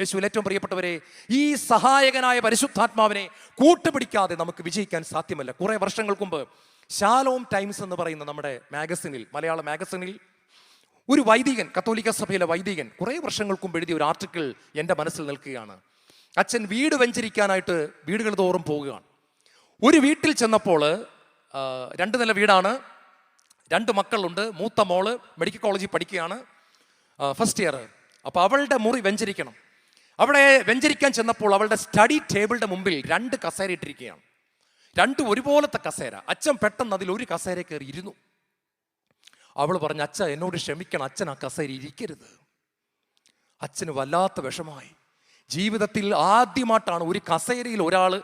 യേശുവിൽ ഏറ്റവും പ്രിയപ്പെട്ടവരെ ഈ സഹായകനായ പരിശുദ്ധാത്മാവിനെ കൂട്ടുപിടിക്കാതെ നമുക്ക് വിജയിക്കാൻ സാധ്യമല്ല. കുറേ വർഷങ്ങൾക്ക് മുമ്പ് ശാലോം ടൈംസ് എന്ന് പറയുന്ന നമ്മുടെ മാഗസിനിൽ മലയാള മാഗസിനിൽ ഒരു വൈദികൻ കത്തോലിക്ക സഭയിലെ വൈദികൻ കുറേ വർഷങ്ങൾക്ക് മുമ്പ് എഴുതിയ ഒരു ആർട്ടിക്കിൾ എന്റെ മനസ്സിൽ നിൽക്കുകയാണ്. അച്ഛൻ വീട് വെഞ്ചരിക്കാനായിട്ട് വീടുകൾ തോറും പോവുകയാണ്. ഒരു വീട്ടിൽ ചെന്നപ്പോൾ രണ്ട് നില വീടാണ് രണ്ട് മക്കളുണ്ട് മൂത്ത മോൾ മെഡിക്കൽ കോളേജിൽ പഠിക്കുകയാണ് ഫസ്റ്റ് ഇയർ അപ്പോൾ അവളുടെ മുറി വെഞ്ചരിക്കണം. അവിടെ വെഞ്ചരിക്കാൻ ചെന്നപ്പോൾ അവളുടെ സ്റ്റഡി ടേബിളിന്റെ മുമ്പിൽ രണ്ട് കസേര ഇട്ടിരിക്കുകയാണ്. രണ്ടും ഒരുപോലത്തെ കസേര. അച്ഛൻ പെട്ടെന്ന് അതിൽ ഒരു കസേര കയറി ഇരുന്നു. അവൾ പറഞ്ഞു അച്ഛ എന്നോട് ക്ഷമിക്കണം. അച്ഛൻ ആ കസേര ഇരിക്കരുത്. അച്ഛന് വല്ലാത്ത വിഷമായി ജീവിതത്തിൽ ആദ്യമായിട്ടാണ് ഒരു കസേരയിൽ ഒരാൾ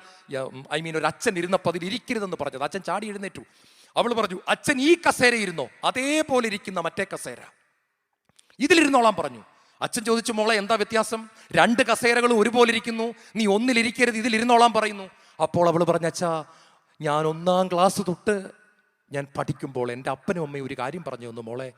ഐ മീൻ ഒരു അച്ഛൻ ഇരുന്നപ്പോൾ അതിൽ ഇരിക്കരുതെന്ന് പറഞ്ഞത്. അച്ഛൻ ചാടി എഴുന്നേറ്റു. അവൾ പറഞ്ഞു അച്ഛൻ ഈ കസേര ഇരുന്നോ? അതേപോലെ ഇരിക്കുന്ന മറ്റേ കസേര. ഇതിലിരുന്നോളാൻ പറഞ്ഞു. അച്ഛൻ ചോദിച്ചു മോളെ എന്താ വ്യത്യാസം? രണ്ട് കസേരകളും ഒരുപോലെ ഇരിക്കുന്നു നീ ഒന്നിലിരിക്കരുത് ഇതിലിരുന്നോളാൻ പറയുന്നു. അപ്പോൾ അവൾ പറഞ്ഞ അച്ഛാ ഞാൻ ഒന്നാം ക്ലാസ് തൊട്ട് ഞാൻ പഠിക്കുമ്പോൾ എന്റെ അപ്പനും അമ്മയും ഒരു കാര്യം പറഞ്ഞു തന്നു മോളെ.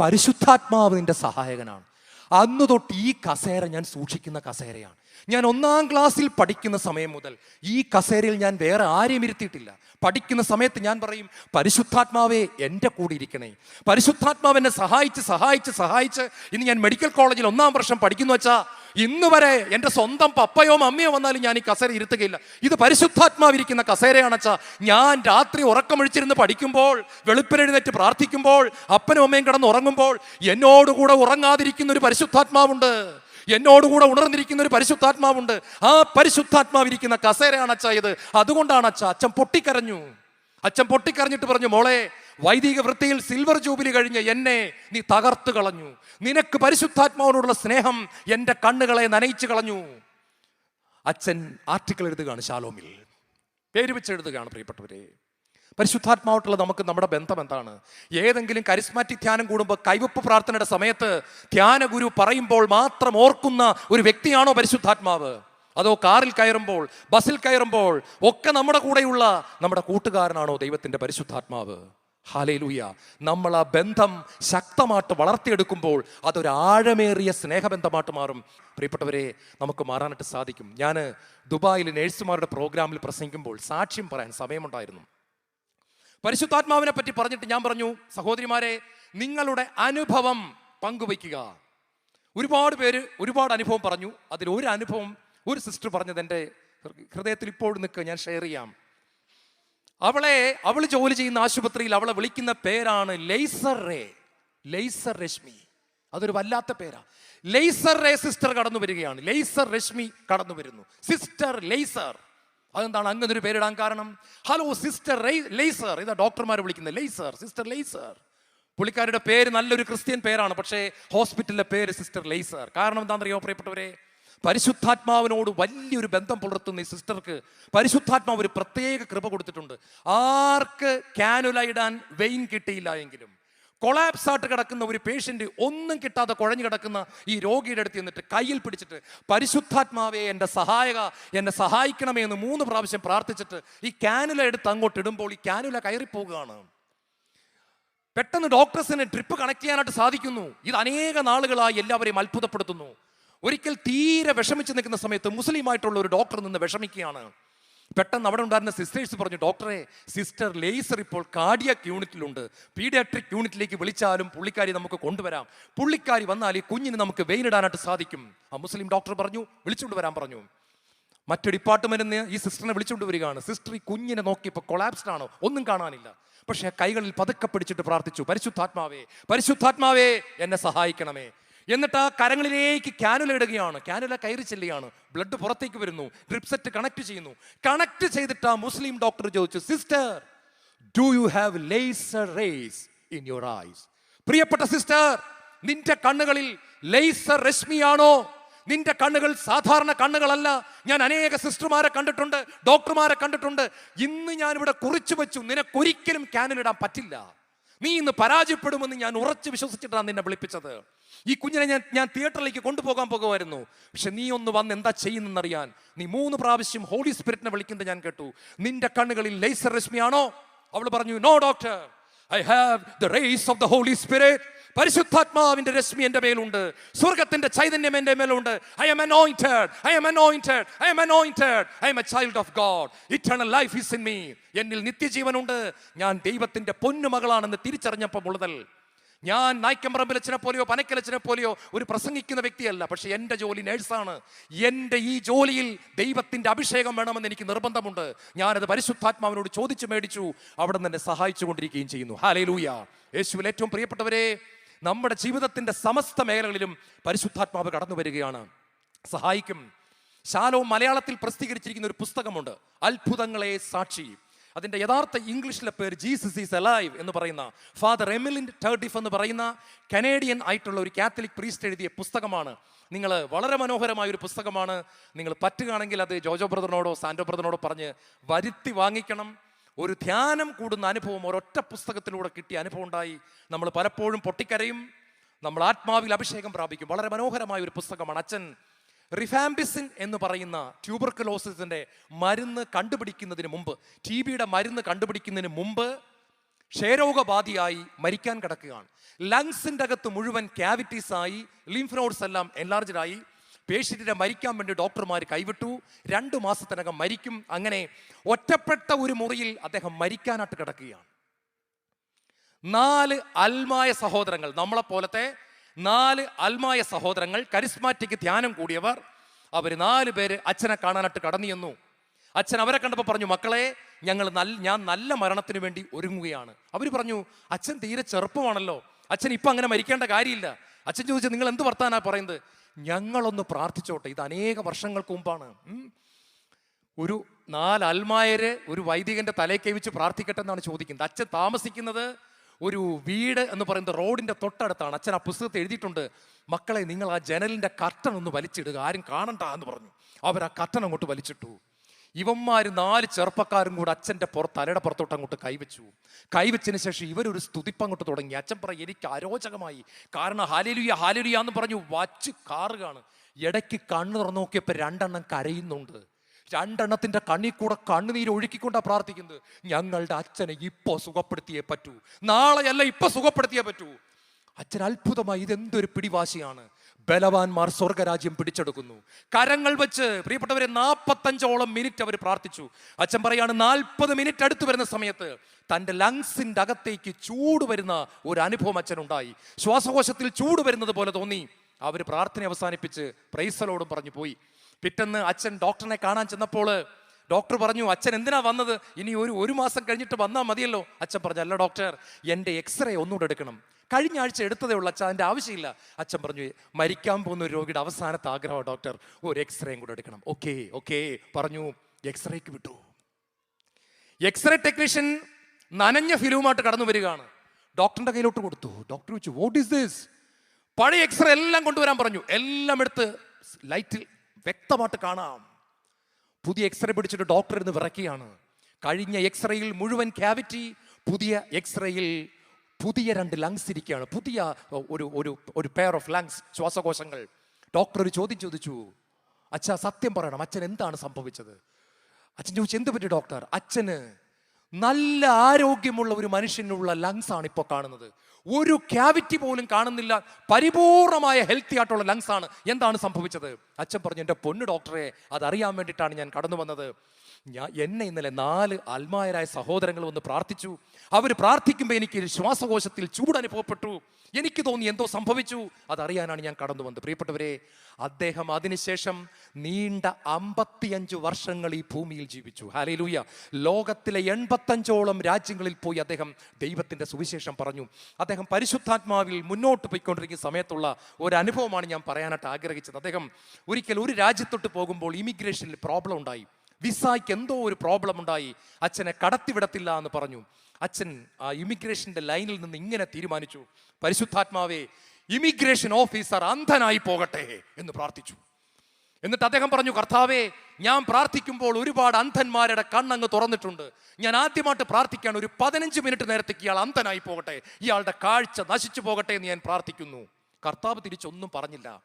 പരിശുദ്ധാത്മാവ് നിന്റെ സഹായകനാണ്. അന്ന് തൊട്ട് ഈ കസേര ഞാൻ സൂക്ഷിക്കുന്ന കസേരയാണ്. ഞാൻ ഒന്നാം ക്ലാസ്സിൽ പഠിക്കുന്ന സമയം മുതൽ ഈ കസേരയിൽ ഞാൻ വേറെ ആരെയും ഇരുത്തിയിട്ടില്ല. പഠിക്കുന്ന സമയത്ത് ഞാൻ പറയും പരിശുദ്ധാത്മാവേ എന്റെ കൂടെ ഇരിക്കണേ. പരിശുദ്ധാത്മാവ് എന്നെ സഹായിച്ച് സഹായിച്ച് സഹായിച്ച്. ഇന്ന് ഞാൻ മെഡിക്കൽ കോളേജിൽ ഒന്നാം വർഷം പഠിക്കുന്നു വെച്ചാൽ ഇന്ന് വരെ എന്റെ സ്വന്തം പപ്പയോ മമ്മിയോ വന്നാലും ഞാൻ ഈ കസേര ഇരുത്തുകയില്ല. ഇത് പരിശുദ്ധാത്മാവിരിക്കുന്ന കസേരയാണച്ചാ ഞാൻ രാത്രി ഉറക്കമൊഴിച്ചിരുന്ന് പഠിക്കുമ്പോൾ വെളുപ്പിനെഴുന്നേറ്റ് പ്രാർത്ഥിക്കുമ്പോൾ അപ്പനും അമ്മയും കിടന്ന് ഉറങ്ങുമ്പോൾ എന്നോടുകൂടെ ഉറങ്ങാതിരിക്കുന്ന ഒരു പരിശുദ്ധാത്മാവുണ്ട്. എന്നോടുകൂടെ ഉണർന്നിരിക്കുന്ന ഒരു പരിശുദ്ധാത്മാവുണ്ട്. ആ പരിശുദ്ധാത്മാവിരിക്കുന്ന കസേരയാണ് അച്ഛ ഇത്. അതുകൊണ്ടാണ് അച്ഛ അച്ഛൻ പൊട്ടിക്കരഞ്ഞു. അച്ഛൻ പൊട്ടിക്കരഞ്ഞിട്ട് പറഞ്ഞു മോളെ വൈദിക വൃത്തിയിൽ സിൽവർ ജൂബിലി കഴിഞ്ഞ് എന്നെ നീ തകർത്തു കളഞ്ഞു. നിനക്ക് പരിശുദ്ധാത്മാവിനോടുള്ള സ്നേഹം എന്റെ കണ്ണുകളെ നനയിച്ചു കളഞ്ഞു. അച്ഛൻ ആർട്ടിക്കിൾ എഴുതുകയാണ് ശാലോമിൽ. പേര് വെച്ച് എഴുതുകയാണ് പ്രിയപ്പെട്ടവരെ. പരിശുദ്ധാത്മാവായിട്ടുള്ള നമുക്ക് നമ്മുടെ ബന്ധം എന്താണ്? ഏതെങ്കിലും കരിസ്മാറ്റിക് ധ്യാനം കൂടുമ്പോൾ കൈവപ്പ് പ്രാർത്ഥനയുടെ സമയത്ത് ധ്യാന ഗുരു പറയുമ്പോൾ മാത്രം ഓർക്കുന്ന ഒരു വ്യക്തിയാണോ പരിശുദ്ധാത്മാവ്? അതോ കാറിൽ കയറുമ്പോൾ ബസ്സിൽ കയറുമ്പോൾ ഒക്കെ നമ്മുടെ കൂടെയുള്ള നമ്മുടെ കൂട്ടുകാരനാണോ ദൈവത്തിന്റെ പരിശുദ്ധാത്മാവ്? ഹാലയിലൂയ നമ്മൾ ആ ബന്ധം ശക്തമായിട്ട് വളർത്തിയെടുക്കുമ്പോൾ അതൊരു ആഴമേറിയ സ്നേഹബന്ധമായിട്ട് മാറും. പ്രിയപ്പെട്ടവരെ നമുക്ക് മാറാനായിട്ട് സാധിക്കും. ഞാൻ ദുബായിൽ നേഴ്സുമാരുടെ പ്രോഗ്രാമിൽ പ്രസംഗിക്കുമ്പോൾ സാക്ഷ്യം പറയാൻ സമയമുണ്ടായിരുന്നു. പരിശുദ്ധാത്മാവിനെ പറ്റി പറഞ്ഞിട്ട് ഞാൻ പറഞ്ഞു സഹോദരിമാരെ നിങ്ങളുടെ അനുഭവം പങ്കുവയ്ക്കുക. ഒരുപാട് പേര് ഒരുപാട് അനുഭവം പറഞ്ഞു. അതിൽ ഒരു അനുഭവം ഒരു സിസ്റ്റർ പറഞ്ഞത് എന്റെ ഹൃദയത്തിൽ ഇപ്പോഴും നിൽക്കുക ഞാൻ ഷെയർ ചെയ്യാം. അവളെ അവൾ ജോലി ചെയ്യുന്ന ആശുപത്രിയിൽ അവളെ വിളിക്കുന്ന പേരാണ് ലേസർ റേ. ലേസർ രശ്മി. അതൊരു വല്ലാത്ത പേരാ. ലേസർ റേ സിസ്റ്റർ കടന്നു വരികയാണ് ലേസർ രശ്മി കടന്നു വരുന്നു സിസ്റ്റർ ലെയ്സർ അതെന്താണ്? അങ്ങനെ ഒരു പേരിടാൻ കാരണം? ഹലോ സിസ്റ്റർ ലേസർ ഇതാ ഡോക്ടർമാർ വിളിക്കുന്നത്. ലേസർ സിസ്റ്റർ ലേസർ പുള്ളിക്കാരുടെ പേര് നല്ലൊരു ക്രിസ്ത്യൻ പേരാണ് പക്ഷേ ഹോസ്പിറ്റലിലെ പേര് സിസ്റ്റർ ലേസർ കാരണം എന്താണെന്നറിയോ പ്രിയപ്പെട്ടവരെ? പരിശുദ്ധാത്മാവിനോട് വലിയൊരു ബന്ധം പുലർത്തുന്ന ഈ സിസ്റ്റർക്ക് പരിശുദ്ധാത്മാവ് ഒരു പ്രത്യേക കൃപ കൊടുത്തിട്ടുണ്ട്. ആർക്ക് കാനുല ഇടാൻ വെയിൻ കിട്ടിയില്ല എങ്കിലും കൊളാപ്സ് ആയിട്ട് കിടക്കുന്ന ഒരു പേഷ്യന്റ് ഒന്നും കിട്ടാതെ കുഴഞ്ഞു കിടക്കുന്ന ഈ രോഗിയുടെ അടുത്ത് എന്നിട്ട് കയ്യിൽ പിടിച്ചിട്ട് പരിശുദ്ധാത്മാവെ എന്റെ സഹായക എന്നെ സഹായിക്കണമേ എന്ന് മൂന്ന് പ്രാവശ്യം പ്രാർത്ഥിച്ചിട്ട് ഈ കാനുല എടുത്ത് അങ്ങോട്ട് ഇടുമ്പോൾ ഈ കാനുല കയറിപ്പോവുകയാണ് പെട്ടെന്ന് ഡോക്ടേഴ്സിന് ട്രിപ്പ് കണക്ട് ചെയ്യാനായിട്ട് സാധിക്കുന്നു. ഇത് അനേക നാളുകളായി എല്ലാവരെയും അത്ഭുതപ്പെടുത്തുന്നു. ഒരിക്കൽ തീരെ വിഷമിച്ച് നിൽക്കുന്ന സമയത്ത് മുസ്ലിമായിട്ടുള്ള ഒരു ഡോക്ടർ നിന്ന് വിഷമിക്കുകയാണ്. പെട്ടെന്ന് അവിടെ ഉണ്ടായിരുന്ന സിസ്റ്റേഴ്സ് പറഞ്ഞു ഡോക്ടറെ സിസ്റ്റർ ലേസർ ഇപ്പോൾ കാർഡിയാക് യൂണിറ്റിലുണ്ട് പീഡിയാട്രിക് യൂണിറ്റിലേക്ക് വിളിച്ചാലും പുള്ളിക്കാരി നമുക്ക് കൊണ്ടുവരാം. പുള്ളിക്കാരി വന്നാൽ ഈ കുഞ്ഞിന് നമുക്ക് വെയിനിടാനായിട്ട് സാധിക്കും. ആ മുസ്ലിം ഡോക്ടർ പറഞ്ഞു വിളിച്ചുകൊണ്ട് വരാൻ പറഞ്ഞു. മറ്റു ഡിപ്പാർട്ട്മെന്റിൽ ഈ സിസ്റ്ററിനെ വിളിച്ചുകൊണ്ട് വരികയാണ്. സിസ്റ്റർ ഈ കുഞ്ഞിനെ നോക്കി ഇപ്പോൾ കൊളാപ്സ്ഡ് ആണോ? ഒന്നും കാണാനില്ല. പക്ഷേ കൈകളിൽ പതുക്കെ പിടിച്ചിട്ട് പ്രാർത്ഥിച്ചു പരിശുദ്ധാത്മാവേ പരിശുദ്ധാത്മാവേ എന്നെ സഹായിക്കണമേ. എന്നിട്ട് ആ കരങ്ങളിലേക്ക് കാനുല ഇടുകയാണ്. കാനുല കയറി ചെല്ലുകയാണ്. ബ്ലഡ് പുറത്തേക്ക് വരുന്നു. ഡ്രിപ്പ് സെറ്റ് കണക്ട് ചെയ്യുന്നു. കണക്ട് ചെയ്തിട്ട് ആ മുസ്ലിം ഡോക്ടർ ചോദിച്ചു sister do you have laser rays in your eyes പ്രിയപ്പെട്ട സിസ്റ്റർ നിന്റെ കണ്ണുകളിൽ ലേസർ രശ്മിയാണോ? നിന്റെ കണ്ണുകൾ സാധാരണ കണ്ണുകളല്ല. ഞാൻ അനേക സിസ്റ്റർമാരെ കണ്ടിട്ടുണ്ട് ഡോക്ടർമാരെ കണ്ടിട്ടുണ്ട്. ഇന്ന് ഞാൻ ഇവിടെ കുറിച്ചു വെച്ചു. നിനക്കൊരിക്കലും ക്യാനിലിടാൻ പറ്റില്ല. നീ ഇന്ന് പരാജയപ്പെടുമെന്ന് ഞാൻ ഉറച്ചു വിശ്വസിച്ചിട്ടാണ് നിന്നെ വിളിപ്പിച്ചത്. ഈ കുഞ്ഞിനെ ഞാൻ ഞാൻ തിയേറ്ററിലേക്ക് കൊണ്ടുപോകാൻ പോകുമായിരുന്നു. പക്ഷെ നീ ഒന്ന് വന്ന് എന്താ ചെയ്യുന്നെന്നറിയാൻ. നീ മൂന്ന് പ്രാവശ്യം ഹോളി സ്പിരിറ്റിനെ വിളിക്കുന്നത് ഞാൻ കേട്ടു. നിന്റെ കണ്ണുകളിൽ ലേസർ രശ്മിയാണോ അവൾ പറഞ്ഞു no doctor I have the rays of the Holy Spirit പരിശുദ്ധാത്മാവിന്റെ രശ്മി എന്റെ മേലുണ്ട്. സ്വർഗത്തിന്റെ ചൈതന്യം എന്റെ മേലുണ്ട്. I am anointed I am anointed I am anointed I am a child of God eternal life is in me എന്നിൽ നിത്യജീവനുണ്ട്. ഞാൻ ദൈവത്തിന്റെ പൊന്നുമകളാണെന്ന് തിരിച്ചറിഞ്ഞപ്പോൾ മുതൽ ഞാൻ നായ്ക്കമ്പറമ്പിലച്ചനെ പോലെയോ പനക്കലച്ചനെ പോലെയോ ഒരു പ്രസംഗിക്കുന്ന വ്യക്തിയല്ല. പക്ഷെ എന്റെ ജോലി നേഴ്സാണ്. എന്റെ ഈ ജോലിയിൽ ദൈവത്തിന്റെ അഭിഷേകം വേണമെന്ന് എനിക്ക് നിർബന്ധമുണ്ട്. ഞാനത് പരിശുദ്ധാത്മാവിനോട് ചോദിച്ചു മേടിച്ചു. അവിടെ നിന്ന് എന്നെ സഹായിച്ചു കൊണ്ടിരിക്കുകയും ചെയ്യുന്നു. ഹാലേ ലൂയ യേശുവിൽ ഏറ്റവും പ്രിയപ്പെട്ടവരെ നമ്മുടെ ജീവിതത്തിന്റെ സമസ്ത മേഖലകളിലും പരിശുദ്ധാത്മാവ് കടന്നു വരികയാണ്. സഹായിക്കും. ശാലവും മലയാളത്തിൽ പ്രസിദ്ധീകരിച്ചിരിക്കുന്ന ഒരു പുസ്തകമുണ്ട്. അത്ഭുതങ്ങളെ സാക്ഷി. അതിന്റെ യഥാർത്ഥ ഇംഗ്ലീഷിലെ പേര് ജീസസ് ഈസ് അലൈവ് എന്ന് പറയുന്ന ഫാദർ എമിലിൻ ടേർട്ടിഫ് എന്ന് പറയുന്ന കനേഡിയൻ ആയിട്ടുള്ള ഒരു കാത്തലിക് പ്രീസ്റ്റ് എഴുതിയ പുസ്തകമാണ്. നിങ്ങൾ വളരെ മനോഹരമായ ഒരു പുസ്തകമാണ്. നിങ്ങൾ പറ്റുകയാണെങ്കിൽ അത് ജോജോ ബ്രദറിനോടോ സാൻഡോ ബ്രദറിനോടോ പറഞ്ഞ് വരുത്തി വാങ്ങിക്കണം. ഒരു ധ്യാനം കൂടുന്ന അനുഭവം ഒരൊറ്റ പുസ്തകത്തിലൂടെ കിട്ടിയ അനുഭവം ഉണ്ടായി. നമ്മൾ പലപ്പോഴും പൊട്ടിക്കരയും നമ്മൾ ആത്മാവിൽ അഭിഷേകം പ്രാപിക്കും. വളരെ മനോഹരമായ ഒരു പുസ്തകമാണ്. അച്ഛൻ റിഫാംബിസിൻ എന്ന് പറയുന്ന ട്യൂബർക്കുലോസിസിന്റെ മരുന്ന് കണ്ടുപിടിക്കുന്നതിന് മുമ്പ് ടി ബിയുടെ മരുന്ന് കണ്ടുപിടിക്കുന്നതിന് മുമ്പ് ക്ഷയരോഗബാധിയായി മരിക്കാൻ കിടക്കുകയാണ്. ലങ്സിന്റെ അകത്ത് മുഴുവൻ ക്യാവിറ്റീസായി ലിംഫ് നോഡ്സ് എല്ലാം എൻലാർജഡായി പേഷ്യന്റിനെ മരിക്കാൻ വേണ്ടി ഡോക്ടർമാർ കൈവിട്ടു. രണ്ട് മാസത്തിനകം മരിക്കും. അങ്ങനെ ഒറ്റപ്പെട്ട ഒരു മുറിയിൽ അദ്ദേഹം മരിക്കാനായിട്ട് കിടക്കുകയാണ്. നാല് അൽമായ സഹോദരങ്ങൾ നമ്മളെ പോലത്തെ നാല് അൽമായ സഹോദരങ്ങൾ കരിസ്മാറ്റിക് ധ്യാനം കൂടിയവർ. അവർ നാല് പേര് അച്ഛനെ കാണാനായിട്ട് കടന്നു ചെന്നു. അച്ഛൻ അവരെ കണ്ടപ്പോൾ പറഞ്ഞു മക്കളെ ഞങ്ങൾ നല്ല ഞാൻ നല്ല മരണത്തിന് വേണ്ടി ഒരുങ്ങുകയാണ്. അവർ പറഞ്ഞു അച്ഛൻ തീരെ ചെറുപ്പമാണല്ലോ. അച്ഛൻ ഇപ്പം അങ്ങനെ മരിക്കേണ്ട കാര്യമില്ല. അച്ഛൻ ചോദിച്ചു നിങ്ങൾ എന്ത് വർത്താനാണ് പറയുന്നത്? ഞങ്ങളൊന്ന് പ്രാർത്ഥിച്ചോട്ടെ. ഇത് അനേക വർഷങ്ങൾക്ക് മുമ്പാണ്. ഒരു നാല് അൽമായര് ഒരു വൈദികന്റെ തലയിൽ കൈവച്ച് പ്രാർത്ഥിക്കട്ടെ എന്നാണ് ചോദിക്കുന്നത്. അച്ഛൻ താമസിക്കുന്നത് ഒരു വീട് എന്ന് പറയുന്നത് റോഡിന്റെ തൊട്ടടുത്താണ്. അച്ഛൻ ആ പുസ്തകത്തെ എഴുതിയിട്ടുണ്ട് മക്കളെ നിങ്ങൾ ആ ജനലിന്റെ കർട്ടൻ ഒന്ന് വലിച്ചിടുക. ആരും കാണണ്ട എന്ന് പറഞ്ഞു. അവർ ആ കർട്ടൻ അങ്ങോട്ട് വലിച്ചിട്ടു. ഇവന്മാർ നാല് ചെറുപ്പക്കാരും കൂടെ അച്ഛന്റെ പുറത്ത് തലയുടെ പുറത്തോട്ട് അങ്ങോട്ട് കൈവച്ചു. കൈവച്ചതിന് ശേഷം ഇവരൊരു സ്തുതിപ്പ് അങ്ങോട്ട് തുടങ്ങി. അച്ഛൻ പറയും എനിക്ക് അരോചകമായി. കാരണം ഹാലേലുയ ഹാലേലുയ എന്ന് പറഞ്ഞു വച്ച് കാറുകയാണ് ഇടയ്ക്ക് കണ്ണു തുറന്നു നോക്കിയപ്പോൾ രണ്ടെണ്ണം കരയുന്നുണ്ട്. രണ്ടെണ്ണത്തിന്റെ കണ്ണി കൂടെ കണ്ണുനീര് ഒഴുക്കിക്കൊണ്ടാണ് പ്രാർത്ഥിക്കുന്നത്. ഞങ്ങളുടെ അച്ഛനെ ഇപ്പോ സുഖപ്പെടുത്തിയേ പറ്റൂ. നാളെയല്ല ഇപ്പൊ സുഖപ്പെടുത്തിയേ പറ്റൂ. അച്ഛൻ അത്ഭുതമായി ഇതെന്തൊരു പിടിവാശിയാണ്. ബലവാന്മാർ സ്വർഗരാജ്യം പിടിച്ചെടുക്കുന്നു. കരങ്ങൾ വെച്ച് പ്രിയപ്പെട്ടവരെ നാൽപ്പത്തഞ്ചോളം മിനിറ്റ് അവർ പ്രാർത്ഥിച്ചു. അച്ഛൻ പറയാണ് നാൽപ്പത് മിനിറ്റ് അടുത്ത് വരുന്ന സമയത്ത് തന്റെ ലങ്സിന്റെ അകത്തേക്ക് ചൂട് വരുന്ന ഒരു അനുഭവം അച്ഛനുണ്ടായി. ശ്വാസകോശത്തിൽ ചൂട് വരുന്നത് പോലെ തോന്നി. അവർ പ്രാർത്ഥന അവസാനിപ്പിച്ച് പ്രൈസലോടും പറഞ്ഞു പോയി. പിറ്റന്ന് അച്ഛൻ ഡോക്ടറിനെ കാണാൻ ചെന്നപ്പോൾ ഡോക്ടർ പറഞ്ഞു അച്ഛൻ എന്തിനാ വന്നത്? ഇനി ഒരു ഒരു മാസം കഴിഞ്ഞിട്ട് വന്നാൽ മതിയല്ലോ. അച്ഛൻ പറഞ്ഞു അല്ല ഡോക്ടർ എന്റെ എക്സ്റേ ഒന്നുകൂടെ എടുക്കണം. കഴിഞ്ഞ ആഴ്ച എടുത്തതേ ഉള്ളൂ അച്ഛൻ അതിന്റെ ആവശ്യമില്ല. അച്ഛൻ പറഞ്ഞു മരിക്കാൻ പോകുന്ന ഒരു രോഗിയുടെ അവസാനത്തെ ആഗ്രഹമാണ് ഡോക്ടർ ഒരു എക്സ്റേയും കൂടെ എടുക്കണം. ഓക്കെ ഓക്കെ പറഞ്ഞു എക്സ്റേക്ക് വിട്ടു. എക്സ്റേ ടെക്നീഷ്യൻ നനഞ്ഞ ഫിലുമായിട്ട് കടന്നു വരികയാണ്. ഡോക്ടറിന്റെ കയ്യിലോട്ട് കൊടുത്തു. ഡോക്ടർ ചോദിച്ചു വാട്ട് ഈസ് ദിസ് പഴയ എക്സ്റേ എല്ലാം കൊണ്ടുവരാൻ പറഞ്ഞു. എല്ലാം എടുത്ത് ലൈറ്റിൽ വ്യക്തമായിട്ട് കാണാം. പുതിയ എക്സ്റേ പിടിച്ചിട്ട് ഡോക്ടർ ഇന്ന് വിറക്കുകയാണ് കഴിഞ്ഞ എക്സ്റേയിൽ മുഴുവൻ ക്യാവിറ്റി പുതിയ എക്സ്റേയിൽ പുതിയ രണ്ട് ലങ്സ് ഇരിക്കുകയാണ്. പുതിയ ഒരു ഒരു ഒരു പെയർ ഓഫ് ലങ്സ് ശ്വാസകോശങ്ങൾ. ഡോക്ടർ ഒരു ചോദ്യം ചോദിച്ചു. അച്ഛ സത്യം പറയണം. അച്ഛൻ എന്താണ് സംഭവിച്ചത്? അച്ഛൻ ചോദിച്ചു എന്ത് പറ്റി ഡോക്ടർ അച്ഛന് നല്ല ആരോഗ്യമുള്ള ഒരു മനുഷ്യനുള്ള ലങ്സ് ആണ് ഇപ്പോൾ കാണുന്നത്. ഒരു ക്യാവിറ്റി പോലും കാണുന്നില്ല. പരിപൂർണമായ ഹെൽത്തി ആയിട്ടുള്ള ലങ്സ് ആണ്. എന്താണ് സംഭവിച്ചത്? അച്ഛൻ പറഞ്ഞു എന്റെ പൊന്നു ഡോക്ടറെ അതറിയാൻ വേണ്ടിയിട്ടാണ് ഞാൻ കടന്നു വന്നത് ഞാൻ എന്നെ ഇന്നലെ നാല് ആത്മാരായ സഹോദരങ്ങൾ വന്ന് പ്രാർത്ഥിച്ചു. അവർ പ്രാർത്ഥിക്കുമ്പോൾ എനിക്ക് ശ്വാസകോശത്തിൽ ചൂട് അനുഭവപ്പെട്ടു. എനിക്ക് തോന്നി എന്തോ സംഭവിച്ചു. അതറിയാനാണ് ഞാൻ കടന്നു വന്നത്. പ്രിയപ്പെട്ടവരെ അദ്ദേഹം അതിനുശേഷം നീണ്ട അമ്പത്തിയഞ്ച് വർഷങ്ങൾ ഈ ഭൂമിയിൽ ജീവിച്ചു. ഹാലയിലൂയ ലോകത്തിലെ എൺപത്തഞ്ചോളം രാജ്യങ്ങളിൽ പോയി അദ്ദേഹം ദൈവത്തിന്റെ സുവിശേഷം പറഞ്ഞു. അദ്ദേഹം പരിശുദ്ധാത്മാവിൽ മുന്നോട്ട് പോയിക്കൊണ്ടിരിക്കുന്ന സമയത്തുള്ള ഒരു അനുഭവമാണ് ഞാൻ പറയാനായിട്ട് ആഗ്രഹിച്ചത്. അദ്ദേഹം ഒരിക്കൽ ഒരു രാജ്യത്തോട്ട് പോകുമ്പോൾ ഇമിഗ്രേഷനിൽ പ്രോബ്ലം ഉണ്ടായി. വിസായ്ക്ക് എന്തോ ഒരു പ്രോബ്ലം ഉണ്ടായി അച്ഛനെ കടത്തിവിടത്തില്ല എന്ന് പറഞ്ഞു. അച്ഛൻ ആ ഇമിഗ്രേഷന്റെ ലൈനിൽ നിന്ന് ഇങ്ങനെ തീരുമാനിച്ചു. പരിശുദ്ധാത്മാവേ ഇമിഗ്രേഷൻ ഓഫീസർ അന്ധനായി പോകട്ടെ എന്ന് പ്രാർത്ഥിച്ചു. എന്നിട്ട് അദ്ദേഹം പറഞ്ഞു കർത്താവേ ഞാൻ പ്രാർത്ഥിക്കുമ്പോൾ ഒരുപാട് അന്ധന്മാരുടെ കണ്ണങ്ങ് തുറന്നിട്ടുണ്ട്. ഞാൻ ആദ്യമായിട്ട് പ്രാർത്ഥിക്കാൻ ഒരു പതിനഞ്ച് മിനിറ്റ് നേരത്തേക്ക് ഇയാൾ അന്ധനായി പോകട്ടെ. ഇയാളുടെ കാഴ്ച നശിച്ചു പോകട്ടെ എന്ന് ഞാൻ പ്രാർത്ഥിക്കുന്നു. കർത്താവ് തിരിച്ചൊന്നും പറഞ്ഞില്ല.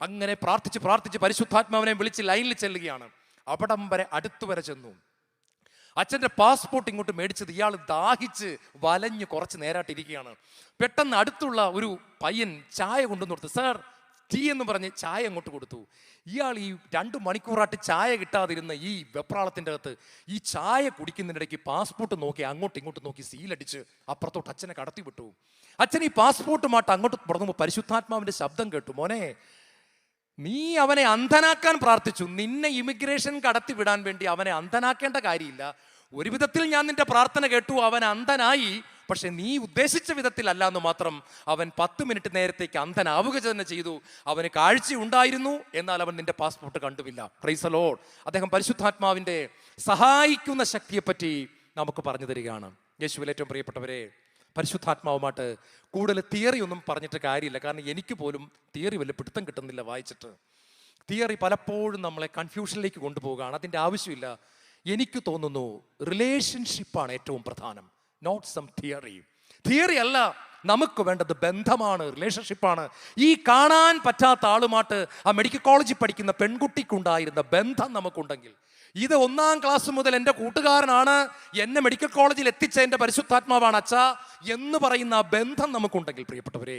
അങ്ങനെ പ്രാർത്ഥിച്ച് പ്രാർത്ഥിച്ച് പരിശുദ്ധാത്മാവിനെ വിളിച്ച് ലൈനിൽ ചെല്ലുകയാണ്. അവിടം വരെ അടുത്തു വരെ ചെന്നു. അച്ഛന്റെ പാസ്പോർട്ട് ഇങ്ങോട്ട് മേടിച്ചത് ഇയാൾ ദാഹിച്ച് വലഞ്ഞ് കുറച്ച് നേരായിട്ടിരിക്കുകയാണ് പെട്ടെന്ന് അടുത്തുള്ള ഒരു പയ്യൻ ചായ കൊണ്ടുവന്ന് കൊടുത്തു സാർ ടീ എന്ന് പറഞ്ഞ് ചായ അങ്ങോട്ട് കൊടുത്തു. ഇയാൾ ഈ രണ്ട് മണിക്കൂറായിട്ട് ചായ കിട്ടാതിരുന്ന ഈ വെപ്രാളത്തിന്റെ അകത്ത് ഈ ചായ കുടിക്കുന്നതിനിടയ്ക്ക് പാസ്പോർട്ട് നോക്കി അങ്ങോട്ടും ഇങ്ങോട്ടും നോക്കി സീലടിച്ച് അപ്പുറത്തോട്ട് അച്ഛനെ കടത്തി വിട്ടു അച്ഛൻ ഈ പാസ്പോർട്ടുമായിട്ട് അങ്ങോട്ട് തുടങ്ങുമ്പോൾ പരിശുദ്ധാത്മാവിന്റെ ശബ്ദം കേട്ടു. മോനെ നീ അവനെ അന്ധനാക്കാൻ പ്രാർത്ഥിച്ചു. നിന്നെ ഇമിഗ്രേഷൻ കടത്തി വിടാൻ വേണ്ടി അവനെ അന്ധനാക്കേണ്ട കാര്യമില്ല. ഒരു വിധത്തിൽ ഞാൻ നിന്റെ പ്രാർത്ഥന കേട്ടു അവൻ അന്ധനായി. പക്ഷെ നീ ഉദ്ദേശിച്ച വിധത്തിലല്ല എന്ന് മാത്രം അവൻ പത്ത് മിനിറ്റ് നേരത്തേക്ക് അന്ധനാവുക തന്നെ ചെയ്തു. അവന് കാഴ്ച ഉണ്ടായിരുന്നു എന്നാൽ അവൻ നിന്റെ പാസ്പോർട്ട് കണ്ടുമില്ല. ക്രൈസലോൾ അദ്ദേഹം പരിശുദ്ധാത്മാവിന്റെ സഹായിക്കുന്ന ശക്തിയെപ്പറ്റി നമുക്ക് പറഞ്ഞു തരികയാണ്. യേശുവിൽ ഏറ്റവും പ്രിയപ്പെട്ടവരെ പരിശുദ്ധാത്മാവുമായിട്ട് കൂടുതൽ തിയറി ഒന്നും പറഞ്ഞിട്ട് കാര്യമില്ല. കാരണം എനിക്ക് പോലും തിയറി വലിയ പിടുത്തം കിട്ടുന്നില്ല വായിച്ചിട്ട്. തിയറി പലപ്പോഴും നമ്മളെ കൺഫ്യൂഷനിലേക്ക് കൊണ്ടുപോകുകയാണ് അതിന്റെ ആവശ്യമില്ല. എനിക്ക് തോന്നുന്നു റിലേഷൻഷിപ്പാണ് ഏറ്റവും പ്രധാനം. നോട്ട് സം തിയറി തിയറി അല്ല. നമുക്ക് വേണ്ടത് ബന്ധമാണ് റിലേഷൻഷിപ്പാണ് ഈ കാണാൻ പറ്റാത്ത ആളുമായിട്ട് ആ മെഡിക്കൽ കോളേജിൽ പഠിക്കുന്ന പെൺകുട്ടിക്കുണ്ടായിരുന്ന ബന്ധം നമുക്കുണ്ടെങ്കിൽ ഇത് ഒന്നാം ക്ലാസ് മുതൽ എന്റെ കൂട്ടുകാരനാണ് എന്നെ മെഡിക്കൽ കോളേജിൽ എത്തിച്ച എന്റെ പരിശുദ്ധാത്മാവാണ് അച്ഛ എന്ന് പറയുന്ന ബന്ധം നമുക്കുണ്ടെങ്കിൽ പ്രിയപ്പെട്ടവരെ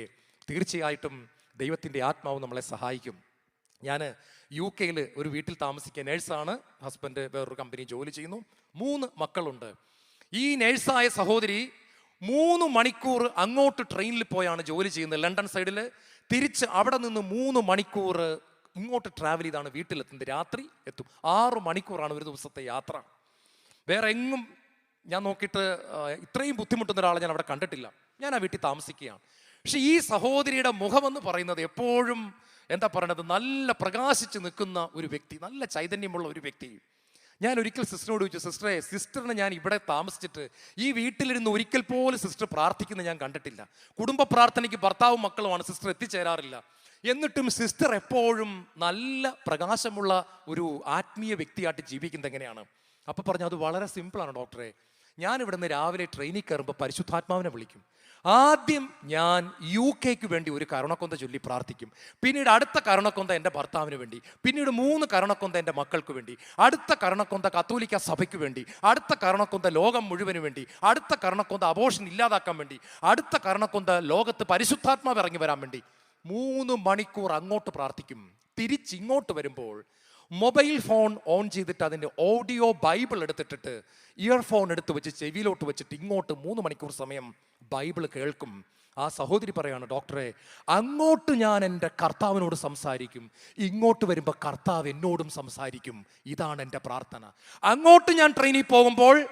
തീർച്ചയായിട്ടും ദൈവത്തിന്റെ ആത്മാവ് നമ്മളെ സഹായിക്കും. ഞാൻ യു കെയിൽ ഒരു വീട്ടിൽ താമസിക്കുക നേഴ്സാണ് ഹസ്ബൻഡ് വേറൊരു കമ്പനി ജോലി ചെയ്യുന്നു മൂന്ന് മക്കളുണ്ട്. ഈ നേഴ്സായ സഹോദരി മൂന്ന് മണിക്കൂർ അങ്ങോട്ട് ട്രെയിനിൽ പോയാണ് ജോലി ചെയ്യുന്നത് ലണ്ടൻ സൈഡിൽ തിരിച്ച് അവിടെ നിന്ന് മൂന്ന് മണിക്കൂർ ഇങ്ങോട്ട് ട്രാവൽ ചെയ്താണ് വീട്ടിലെത്തുന്നത്. രാത്രി എത്തും. ആറ് മണിക്കൂറാണ് ഒരു ദിവസത്തെ യാത്ര. വേറെ എങ്ങും ഞാൻ നോക്കിയിട്ട് ഇത്രയും ബുദ്ധിമുട്ടുന്ന ഒരാളെ ഞാൻ അവിടെ കണ്ടിട്ടില്ല. ഞാൻ ആ വീട്ടിൽ താമസിക്കുകയാണ്. പക്ഷെ ഈ സഹോദരിയുടെ മുഖമെന്ന് പറയുന്നത് എപ്പോഴും എന്താ പറയണത്? നല്ല പ്രകാശിച്ച് നിൽക്കുന്ന ഒരു വ്യക്തി നല്ല ചൈതന്യമുള്ള ഒരു വ്യക്തി. ഞാൻ ഒരിക്കൽ സിസ്റ്ററിനോട് ചോദിച്ചു സിസ്റ്ററെ സിസ്റ്ററിനെ ഞാൻ ഇവിടെ താമസിച്ചിട്ട് ഈ വീട്ടിലിരുന്ന് ഒരിക്കൽ പോലും സിസ്റ്റർ പ്രാർത്ഥിക്കുന്നത് ഞാൻ കണ്ടിട്ടില്ല. കുടുംബ പ്രാർത്ഥനയ്ക്ക് ഭർത്താവും മക്കളുമാണ് സിസ്റ്റർ എത്തിച്ചേരാറില്ല. എന്നിട്ടും സിസ്റ്റർ എപ്പോഴും നല്ല പ്രകാശമുള്ള ഒരു ആത്മീയ വ്യക്തിയായിട്ട് ജീവിക്കുന്നത് എങ്ങനെയാണ്? അപ്പോൾ പറഞ്ഞു അത് വളരെ സിമ്പിളാണ് ഡോക്ടറെ ഞാൻ ഇവിടുന്ന് രാവിലെ ട്രെയിനിൽ കയറുമ്പോൾ പരിശുദ്ധാത്മാവിനെ വിളിക്കും. ആദ്യം ഞാൻ യു കെക്ക് വേണ്ടി ഒരു കരുണക്കൊന്ത ചൊല്ലി പ്രാർത്ഥിക്കും. പിന്നീട് അടുത്ത കരുണക്കൊന്ത എന്റെ ഭർത്താവിന് വേണ്ടി. പിന്നീട് മൂന്ന് കരുണക്കൊന്ത എന്റെ മക്കൾക്ക് വേണ്ടി. അടുത്ത കരുണക്കൊന്ത കത്തോലിക്ക സഭയ്ക്ക് വേണ്ടി. അടുത്ത കരുണക്കൊന്ത ലോകം മുഴുവൻ വേണ്ടി. അടുത്ത കരുണക്കൊന്ത അബോഷൻ ഇല്ലാതാക്കാൻ വേണ്ടി. അടുത്ത കരുണക്കൊന്ത ലോകത്ത് പരിശുദ്ധാത്മാവ് ഇറങ്ങി വരാൻ വേണ്ടി. മൂന്ന് മണിക്കൂർ അങ്ങോട്ട് പ്രാർത്ഥിക്കും. തിരിച്ചിങ്ങോട്ട് വരുമ്പോൾ മൊബൈൽ ഫോൺ ഓൺ ചെയ്തിട്ട് അതിന്റെ ഓഡിയോ ബൈബിൾ എടുത്തിട്ടിട്ട് ഇയർഫോൺ എടുത്ത് വെച്ച് ചെവിയിലോട്ട് വെച്ചിട്ട് ഇങ്ങോട്ട് മൂന്ന് മണിക്കൂർ സമയം ബൈബിൾ കേൾക്കും. ആ സഹോദരി പറയാണ് ഡോക്ടറെ അങ്ങോട്ട് ഞാൻ എന്റെ കർത്താവിനോട് സംസാരിക്കും. ഇങ്ങോട്ട് വരുമ്പോൾ കർത്താവ് എന്നോടും സംസാരിക്കും. ഇതാണ് എന്റെ പ്രാർത്ഥന. അങ്ങോട്ട് ഞാൻ ട്രെയിനിൽ പോകുമ്പോൾ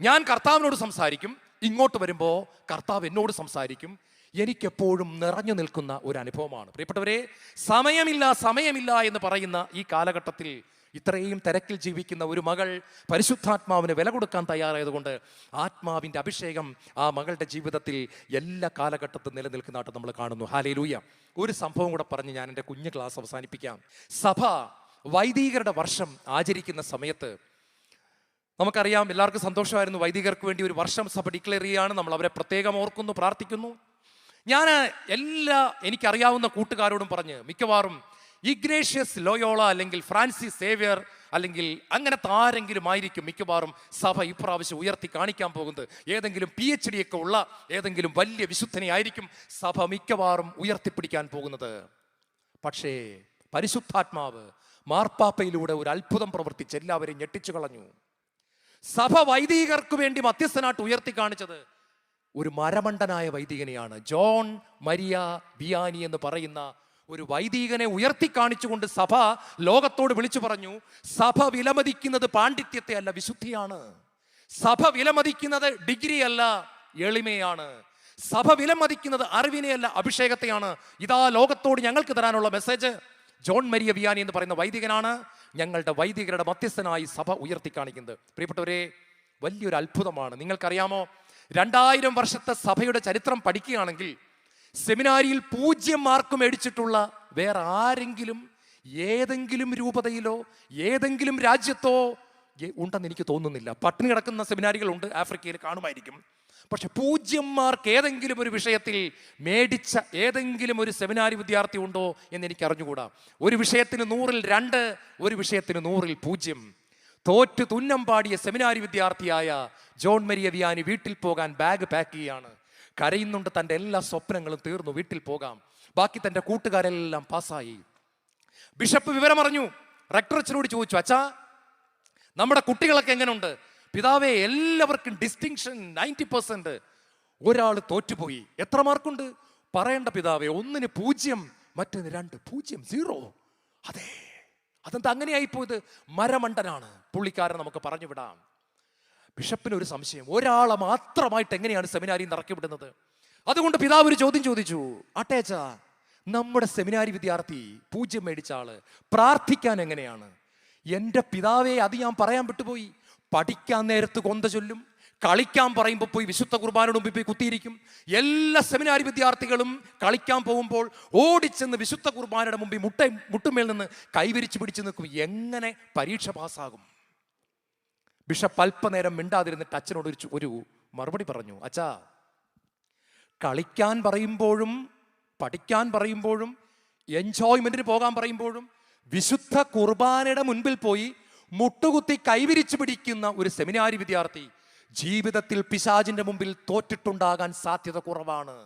ഞാൻ കർത്താവിനോട് സംസാരിക്കും. ഇങ്ങോട്ട് വരുമ്പോൾ കർത്താവ് എന്നോട് സംസാരിക്കും. എനിക്കെപ്പോഴും നിറഞ്ഞു നിൽക്കുന്ന ഒരു അനുഭവമാണ് പ്രിയപ്പെട്ടവരെ സമയമില്ല സമയമില്ല എന്ന് പറയുന്ന ഈ കാലഘട്ടത്തിൽ ഇത്രയും തിരക്കിൽ ജീവിക്കുന്ന ഒരു മകൾ പരിശുദ്ധാത്മാവിന് വില കൊടുക്കാൻ തയ്യാറായതുകൊണ്ട് ആത്മാവിന്റെ അഭിഷേകം ആ മകളുടെ ജീവിതത്തിൽ എല്ലാ കാലഘട്ടത്തും നിലനിൽക്കുന്നതായിട്ട് നമ്മൾ കാണുന്നു. ഹാലയിലൂയ ഒരു സംഭവം കൂടെ പറഞ്ഞ് ഞാൻ എന്റെ കുഞ്ഞു ക്ലാസ് അവസാനിപ്പിക്കാം. സഭ വൈദികരുടെ വർഷം ആചരിക്കുന്ന സമയത്ത് നമുക്കറിയാം എല്ലാവർക്കും സന്തോഷമായിരുന്നു. വൈദികർക്ക് വേണ്ടി ഒരു വർഷം സഭ ഡിക്ലെയർ ചെയ്യുകയാണ്. നമ്മൾ അവരെ പ്രത്യേകം ഓർക്കുന്നു പ്രാർത്ഥിക്കുന്നു. ഞാൻ എല്ലാ എനിക്കറിയാവുന്ന കൂട്ടുകാരോടും പറഞ്ഞ് മിക്കവാറും ഇഗ്നേഷ്യസ് ലോയോള അല്ലെങ്കിൽ ഫ്രാൻസിസ് സേവിയർ അല്ലെങ്കിൽ അങ്ങനത്തെ ആരെങ്കിലും ആയിരിക്കും മിക്കവാറും സഭ ഇപ്രാവശ്യം ഉയർത്തി കാണിക്കാൻ പോകുന്നത്. ഏതെങ്കിലും പി എച്ച് ഡി ഒക്കെ ഉള്ള ഏതെങ്കിലും വലിയ വിശുദ്ധനെ ആയിരിക്കും സഭ മിക്കവാറും ഉയർത്തിപ്പിടിക്കാൻ പോകുന്നത്. പക്ഷേ പരിശുദ്ധാത്മാവ് മാർപ്പാപ്പയിലൂടെ ഒരു അത്ഭുതം പ്രവർത്തിച്ച് എല്ലാവരെയും ഞെട്ടിച്ചു കളഞ്ഞു. സഭ വൈദികർക്ക് വേണ്ടി മധ്യസ്ഥനായിട്ട് ഉയർത്തി കാണിച്ചത് ഒരു മരമണ്ടനായ വൈദികനെയാണ്. ജോൺ മരിയ ബിയാനി എന്ന് പറയുന്ന ഒരു വൈദികനെ ഉയർത്തി കാണിച്ചുകൊണ്ട് സഭ ലോകത്തോട് വിളിച്ചു പറഞ്ഞു സഭ വിലമതിക്കുന്നത് പാണ്ഡിത്യത്തെ അല്ല വിശുദ്ധിയാണ്. സഭ വിലമതിക്കുന്നത് ഡിഗ്രി അല്ല എളിമയാണ്. സഭ വിലമതിക്കുന്നത് അറിവിനെയല്ല അഭിഷേകത്തെയാണ്. ഇതാ ലോകത്തോട് ഞങ്ങൾക്ക് തരാനുള്ള മെസ്സേജ് ജോൺ മരിയ ബിയാനി എന്ന് പറയുന്ന വൈദികനാണ് ഞങ്ങളുടെ വൈദികരുടെ മധ്യസ്ഥനായി സഭ ഉയർത്തി കാണിക്കുന്നത്. പ്രിയപ്പെട്ടവരെ വലിയൊരു അത്ഭുതമാണ്. നിങ്ങൾക്കറിയാമോ രണ്ടായിരം വർഷത്തെ സഭയുടെ ചരിത്രം പഠിക്കുകയാണെങ്കിൽ സെമിനാരിയിൽ പൂജ്യം മാർക്ക് മേടിച്ചിട്ടുള്ള വേറെ ആരെങ്കിലും ഏതെങ്കിലും രൂപതയിലോ ഏതെങ്കിലും രാജ്യത്തോ ഉണ്ടെന്ന് എനിക്ക് തോന്നുന്നില്ല. പട്ടിണി കിടക്കുന്ന സെമിനാരികളുണ്ട് ആഫ്രിക്കയിൽ കാണുമായിരിക്കും. പക്ഷെ പൂജ്യം മാർക്ക് ഏതെങ്കിലും ഒരു വിഷയത്തിൽ മേടിച്ച ഏതെങ്കിലും ഒരു സെമിനാരി വിദ്യാർത്ഥി ഉണ്ടോ എന്ന് എനിക്ക് അറിഞ്ഞുകൂടാ ഒരു വിഷയത്തിന് നൂറിൽ രണ്ട് ഒരു വിഷയത്തിന് നൂറിൽ പൂജ്യം. തോറ്റു തുന്നം പാടിയ സെമിനാരി വിദ്യാർത്ഥിയായ ജോൺ മരിയ വിയാനി വീട്ടിൽ പോകാൻ ബാഗ് പാക്ക് ചെയ്യാണ്. കരയുന്നുണ്ട് തന്റെ എല്ലാ സ്വപ്നങ്ങളും തീർന്നു വീട്ടിൽ പോകാം. ബാക്കി തന്റെ കൂട്ടുകാരെല്ലാം പാസ്സായി ബിഷപ്പ് വിവരമറിഞ്ഞു. റെക്ടറച്ചനോട് ചോദിച്ചു അച്ഛാ നമ്മുടെ കുട്ടികളൊക്കെ എങ്ങനെയുണ്ട് പിതാവെ എല്ലാവർക്കും ഡിസ്റ്റിങ്ഷൻ നയന്റി പെർസെന്റ് ഒരാൾ തോറ്റുപോയി. എത്ര മാർക്കുണ്ട്? പറയേണ്ട പിതാവെ ഒന്നിന് പൂജ്യം മറ്റൊന്ന് രണ്ട് പൂജ്യം സീറോ അതെ. അതെന്താ അങ്ങനെയായി പോയത് മരമണ്ടനാണ്. പുള്ളിക്കാരൻ നമുക്ക് പറഞ്ഞു വിടാം ബിഷപ്പിന് ഒരു സംശയം. ഒരാളെ മാത്രമായിട്ട് എങ്ങനെയാണ് സെമിനാരി നിറക്കി വിടുന്നത് അതുകൊണ്ട് പിതാവ് ഒരു ചോദ്യം ചോദിച്ചു. അട്ടേച്ച നമ്മുടെ സെമിനാരി വിദ്യാർത്ഥി പൂജ്യം മേടിച്ച ആൾ പ്രാർത്ഥിക്കാൻ എങ്ങനെയാണ്? എന്റെ പിതാവെ അത് ഞാൻ പറയാൻ വിട്ടുപോയി. പഠിക്കാൻ നേരത്ത് കൊന്ത ചൊല്ലും. കളിക്കാൻ പറയുമ്പോൾ പോയി വിശുദ്ധ കുർബാനയുടെ മുമ്പിൽ പോയി കുത്തിയിരിക്കും. എല്ലാ സെമിനാരി വിദ്യാർത്ഥികളും കളിക്കാൻ പോകുമ്പോൾ ഓടിച്ചെന്ന് വിശുദ്ധ കുർബാനയുടെ മുമ്പിൽ മുട്ട മുട്ടുമേൽ നിന്ന് കൈവിരിച്ച് പിടിച്ച് നിൽക്കും. എങ്ങനെ പരീക്ഷ പാസ്സാകും? ബിഷപ്പ് അല്പനേരം മിണ്ടാതിരുന്നിട്ട് അച്ഛനോട് ഒരു ഒരു മറുപടി പറഞ്ഞു. അച്ഛാ കളിക്കാൻ പറയുമ്പോഴും പഠിക്കാൻ പറയുമ്പോഴും എൻജോയ്മെന്റിന് പോകാൻ പറയുമ്പോഴും വിശുദ്ധ കുർബാനയുടെ മുൻപിൽ പോയി മുട്ടുകുത്തി കൈവിരിച്ചു പിടിക്കുന്ന ഒരു സെമിനാരി വിദ്യാർത്ഥി ജീവിതത്തിൽ പിശാജിന്റെ മുമ്പിൽ തോറ്റിട്ടുണ്ടാകാൻ സാധ്യത കുറവാണ്.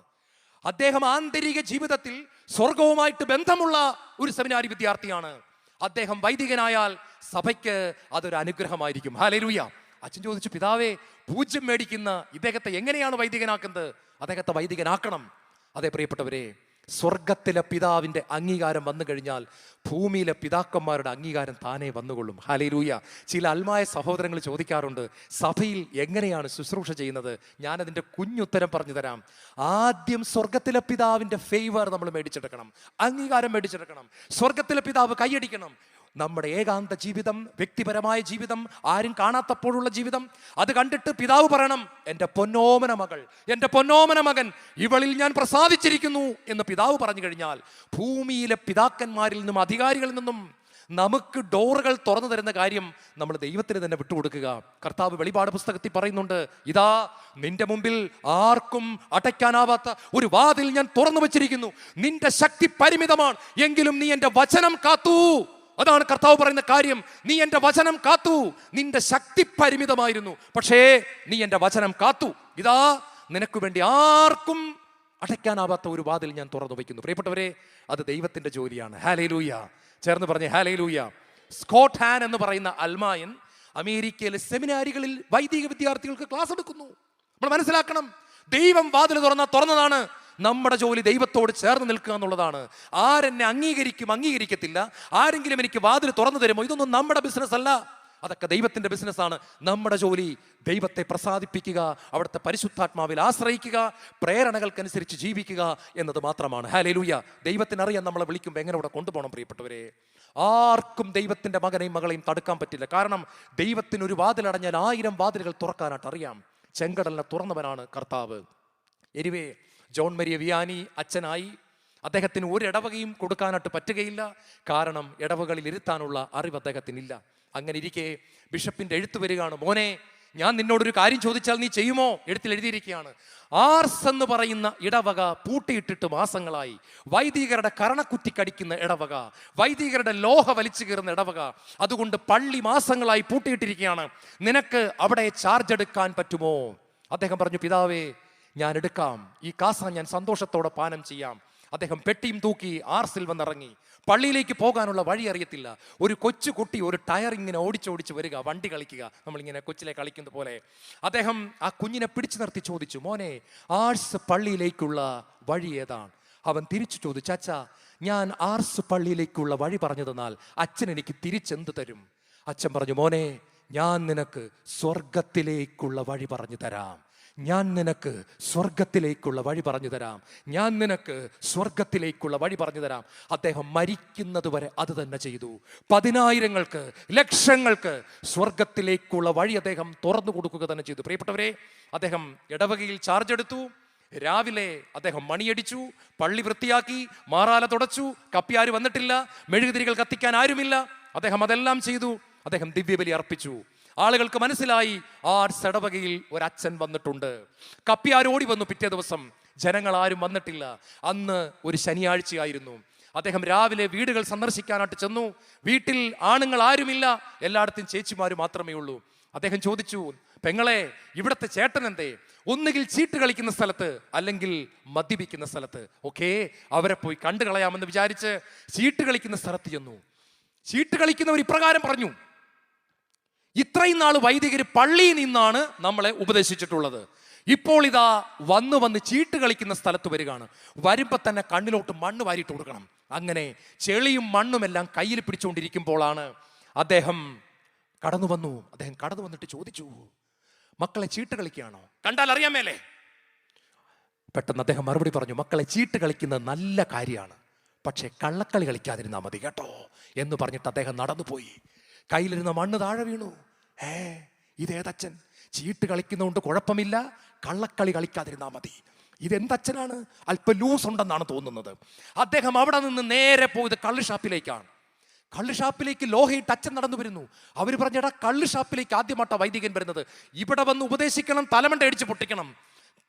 അദ്ദേഹം ആന്തരിക ജീവിതത്തിൽ സ്വർഗവുമായിട്ട് ബന്ധമുള്ള ഒരു സെമിനാരി വിദ്യാർത്ഥിയാണ്. അദ്ദേഹം വൈദികനായാൽ സഭയ്ക്ക് അതൊരു അനുഗ്രഹമായിരിക്കും. ഹാലരൂയ അച്ഛൻ ചോദിച്ചു പിതാവേ പൂജ്യം മേടിക്കുന്ന ഇദ്ദേഹത്തെ എങ്ങനെയാണ് വൈദികനാക്കുന്നത്? അദ്ദേഹത്തെ വൈദികനാക്കണം. അതെ പ്രിയപ്പെട്ടവരെ സ്വർഗത്തിലെ പിതാവിന്റെ അംഗീകാരം വന്നു കഴിഞ്ഞാൽ ഭൂമിയിലെ പിതാക്കന്മാരുടെ അംഗീകാരം താനേ വന്നുകൊള്ളും. ഹാലേലൂയ ചില അൽമായ സഹോദരങ്ങൾ ചോദിക്കാറുണ്ട് സഭയിൽ എങ്ങനെയാണ് ശുശ്രൂഷ ചെയ്യുന്നത്? ഞാനതിന്റെ കുഞ്ഞുത്തരം പറഞ്ഞു തരാം. ആദ്യം സ്വർഗത്തിലെ പിതാവിന്റെ ഫേവർ നമ്മൾ മേടിച്ചെടുക്കണം. അംഗീകാരം മേടിച്ചെടുക്കണം. സ്വർഗത്തിലെ പിതാവ് കൈയടിക്കണം. നമ്മുടെ ഏകാന്ത ജീവിതം വ്യക്തിപരമായ ജീവിതം ആരും കാണാത്തപ്പോഴുള്ള ജീവിതം. അത് കണ്ടിട്ട് പിതാവ് പറയണം എന്റെ പൊന്നോമന മകൾ എന്റെ പൊന്നോമന മകൻ ഇവളിൽ ഞാൻ പ്രസാദിച്ചിരിക്കുന്നു. എന്ന് പിതാവ് പറഞ്ഞു കഴിഞ്ഞാൽ ഭൂമിയിലെ പിതാക്കന്മാരിൽ നിന്നും അധികാരികളിൽ നിന്നും നമുക്ക് ഡോറുകൾ തുറന്നു തരുന്ന കാര്യം നമ്മൾ ദൈവത്തിന് തന്നെ വിട്ടുകൊടുക്കുക. കർത്താവ് വെളിപാട് പുസ്തകത്തിൽ പറയുന്നുണ്ട് ഇതാ നിന്റെ മുമ്പിൽ ആർക്കും അടയ്ക്കാനാവാത്ത ഒരു വാതിൽ ഞാൻ തുറന്നു വച്ചിരിക്കുന്നു. നിന്റെ ശക്തി പരിമിതമാണ്. എങ്കിലും നീ എന്റെ വചനം കാത്തു. അതാണ് കർത്താവ് പറയുന്ന കാര്യം. നീ എന്റെ വചനം കാത്തു. നിന്റെ ശക്തി പരിമിതമായിരുന്നു. പക്ഷേ നീ എന്റെ വചനം കാത്തു. ഇതാ നിനക്ക് വേണ്ടി ആർക്കും അടയ്ക്കാനാവാത്ത ഒരു വാതിൽ ഞാൻ തുറന്നു വയ്ക്കുന്നു. പ്രിയപ്പെട്ടവരെ അത് ദൈവത്തിന്റെ ജോലിയാണ്. ഹാലേലൂയ ചേർന്ന് പറഞ്ഞ ഹാലേ ലൂയ സ്കോട്ട് ഹാൻ എന്ന് പറയുന്ന അൽമായൻ അമേരിക്കയിലെ സെമിനാരികളിൽ വൈദിക വിദ്യാർത്ഥികൾക്ക് ക്ലാസ് എടുക്കുന്നു. നമ്മൾ മനസ്സിലാക്കണം. ദൈവം വാതിൽ തുറന്ന തുറന്നതാണ്. നമ്മുടെ ജോലി ദൈവത്തോട് ചേർന്ന് നിൽക്കുക എന്നുള്ളതാണ്. ആരെന്നെ അംഗീകരിക്കും അംഗീകരിക്കത്തില്ല. ആരെങ്കിലും എനിക്ക് വാതിൽ തുറന്നു തരുമോ? ഇതൊന്നും നമ്മുടെ ബിസിനസ് അല്ല. അതൊക്കെ ദൈവത്തിന്റെ ബിസിനസ്സാണ് നമ്മുടെ ജോലി ദൈവത്തെ പ്രസാദിപ്പിക്കുക അവിടുത്തെ പരിശുദ്ധാത്മാവിൽ ആശ്രയിക്കുക പ്രേരണകൾക്കനുസരിച്ച് ജീവിക്കുക എന്നത് മാത്രമാണ്. ഹാലേലൂയ ദൈവത്തിനറിയാൻ നമ്മളെ വിളിക്കുമ്പോൾ എങ്ങനെ ഇവിടെ കൊണ്ടുപോകണം പ്രിയപ്പെട്ടവരെ? ആർക്കും ദൈവത്തിന്റെ മകനെയും മകളെയും തടുക്കാൻ പറ്റില്ല. കാരണം ദൈവത്തിന് ഒരു വാതിലടഞ്ഞാൽ ആയിരം വാതിലുകൾ തുറക്കാനായിട്ട് അറിയാം. ചെങ്കടലിനെ തുറന്നവനാണ് കർത്താവ്. എരിവേ ജോൺ മരിയ വിയാനി അച്ഛനായി അദ്ദേഹത്തിന് ഒരു ഇടവകയും കൊടുക്കാനായിട്ട് പറ്റുകയില്ല. കാരണം ഇടവകളിൽ ഇരുത്താനുള്ള അറിവ് അദ്ദേഹത്തിനില്ല. അങ്ങനെ ഇരിക്കെ ബിഷപ്പിന്റെ എഴുത്ത് വരികയാണ് മോനെ ഞാൻ നിന്നോടൊരു കാര്യം ചോദിച്ചാൽ നീ ചെയ്യുമോ? എഴുത്തിൽ എഴുതിയിരിക്കുകയാണ്. ആർസ് എന്ന് പറയുന്ന ഇടവക പൂട്ടിയിട്ടിട്ട് മാസങ്ങളായി. വൈദികരുടെ കരണക്കുറ്റി കടിക്കുന്ന ഇടവക വൈദികരുടെ ലോഹ വലിച്ചു കയറുന്ന ഇടവക അതുകൊണ്ട് പള്ളി മാസങ്ങളായി പൂട്ടിയിട്ടിരിക്കുകയാണ്. നിനക്ക് അവിടെ ചാർജ് എടുക്കാൻ പറ്റുമോ? അദ്ദേഹം പറഞ്ഞു പിതാവേ ഞാൻ എടുക്കാം. ഈ കാസ ഞാൻ സന്തോഷത്തോടെ പാനം ചെയ്യാം. അദ്ദേഹം പെട്ടിയും തൂക്കി ആർസിൽ വന്നിറങ്ങി. പള്ളിയിലേക്ക് പോകാനുള്ള വഴി അറിയത്തില്ല. ഒരു കൊച്ചു കുട്ടി ഒരു ടയർ ഇങ്ങനെ ഓടിച്ചോടിച്ച് വരിക വണ്ടി കളിക്കുക. നമ്മളിങ്ങനെ കൊച്ചിലെ കളിക്കുന്ന പോലെ. അദ്ദേഹം ആ കുഞ്ഞിനെ പിടിച്ചു നിർത്തി ചോദിച്ചു മോനെ ആർസ് പള്ളിയിലേക്കുള്ള വഴി ഏതാണ്? അവൻ തിരിച്ചു ചോദിച്ചു അച്ഛ ഞാൻ ആർസ് പള്ളിയിലേക്കുള്ള വഴി പറഞ്ഞു തന്നാൽ അച്ഛൻ എനിക്ക് തിരിച്ചെന്ത് തരും? അച്ഛൻ പറഞ്ഞു മോനെ ഞാൻ നിനക്ക് സ്വർഗത്തിലേക്കുള്ള വഴി പറഞ്ഞു തരാം. ഞാൻ നിനക്ക് സ്വർഗത്തിലേക്കുള്ള വഴി പറഞ്ഞു തരാം. ഞാൻ നിനക്ക് സ്വർഗത്തിലേക്കുള്ള വഴി പറഞ്ഞു തരാം. അദ്ദേഹം മരിക്കുന്നത് വരെ അത് തന്നെ ചെയ്തു. പതിനായിരങ്ങൾക്ക് ലക്ഷങ്ങൾക്ക് സ്വർഗത്തിലേക്കുള്ള വഴി അദ്ദേഹം തുറന്നു കൊടുക്കുക തന്നെ ചെയ്തു. പ്രിയപ്പെട്ടവരെ അദ്ദേഹം ഇടവകയിൽ ചാർജ് എടുത്തു. രാവിലെ അദ്ദേഹം മണിയടിച്ചു പള്ളി വൃത്തിയാക്കി മാറാല തുടച്ചു കപ്പി ആരും വന്നിട്ടില്ല മെഴുകുതിരികൾ കത്തിക്കാൻ ആരുമില്ല. അദ്ദേഹം അതെല്ലാം ചെയ്തു. അദ്ദേഹം ദിവ്യബലി അർപ്പിച്ചു. ആളുകൾക്ക് മനസ്സിലായി ആ സടവകയിൽ ഒരച്ഛൻ വന്നിട്ടുണ്ട്. കപ്പിയാർ ഓടി വന്നു പിറ്റേ ദിവസം? ജനങ്ങൾ ആരും വന്നിട്ടില്ല. അന്ന് ഒരു ശനിയാഴ്ചയായിരുന്നു. അദ്ദേഹം രാവിലെ വീടുകൾ സന്ദർശിക്കാനായിട്ട് ചെന്നു. വീട്ടിൽ ആണുങ്ങൾ ആരുമില്ല. എല്ലായിടത്തും ചേച്ചിമാര് മാത്രമേ ഉള്ളൂ. അദ്ദേഹം ചോദിച്ചു പെങ്ങളെ ഇവിടത്തെ ചേട്ടൻ എന്തേ? ഒന്നുകിൽ ചീട്ട് കളിക്കുന്ന സ്ഥലത്ത് അല്ലെങ്കിൽ മദ്യപിക്കുന്ന സ്ഥലത്ത്? ഓക്കേ അവരെ പോയി കണ്ടു കളയാമെന്ന് വിചാരിച്ച് ചീട്ട് കളിക്കുന്ന സ്ഥലത്ത് ചെന്നു. ചീട്ട് കളിക്കുന്നവർ ഇപ്രകാരം പറഞ്ഞു ഇത്രയും നാൾ വൈദികർ പള്ളിയിൽ നിന്നാണ് നമ്മളെ ഉപദേശിച്ചിട്ടുള്ളത്. ഇപ്പോൾ ഇതാ വന്ന് വന്ന് ചീട്ട് കളിക്കുന്ന സ്ഥലത്ത് വരികയാണ്. വരുമ്പോൾ തന്നെ കണ്ണിലോട്ട് മണ്ണ് വാരിയിട്ട് കൊടുക്കണം. അങ്ങനെ ചെളിയും മണ്ണുമെല്ലാം കയ്യിൽ പിടിച്ചുകൊണ്ടിരിക്കുമ്പോഴാണ് അദ്ദേഹം കടന്നു വന്നു. അദ്ദേഹം കടന്നു വന്നിട്ട് ചോദിച്ചു മക്കളെ ചീട്ട് കളിക്കുകയാണോ? കണ്ടാൽ അറിയാമേലേ പെട്ടെന്ന് അദ്ദേഹം മറുപടി പറഞ്ഞു മക്കളെ ചീട്ട് കളിക്കുന്നത് നല്ല കാര്യമാണ്. പക്ഷേ കള്ളക്കളി കളിക്കാതിരുന്നാൽ മതി കേട്ടോ എന്ന് പറഞ്ഞിട്ട് അദ്ദേഹം നടന്നുപോയി. കയ്യിലിരുന്ന മണ്ണ് താഴെ വീണു. ഏ ഇതേതച്ഛൻ ചീട്ട് കളിക്കുന്നതുകൊണ്ട് കുഴപ്പമില്ല. കള്ളക്കളി കളിക്കാതിരുന്നാൽ മതി. ഇതെന്തച്ഛനാണ് അല്പം ലൂസ് ഉണ്ടെന്നാണ് തോന്നുന്നത്. അദ്ദേഹം അവിടെ നിന്ന് നേരെ പോയത് കള്ള് ഷാപ്പിലേക്കാണ്. കള്ള് ഷാപ്പിലേക്ക് ലോഹയിട്ട് അച്ഛൻ നടന്നു വരുന്നു. അവർ പറഞ്ഞടാ കള്ള് ഷാപ്പിലേക്ക് ആദ്യമായിട്ടാ വൈദികൻ വരുന്നത്. ഇവിടെ വന്ന് ഉപദേശിക്കണം തലമണ്ട അടിച്ച് പൊട്ടിക്കണം.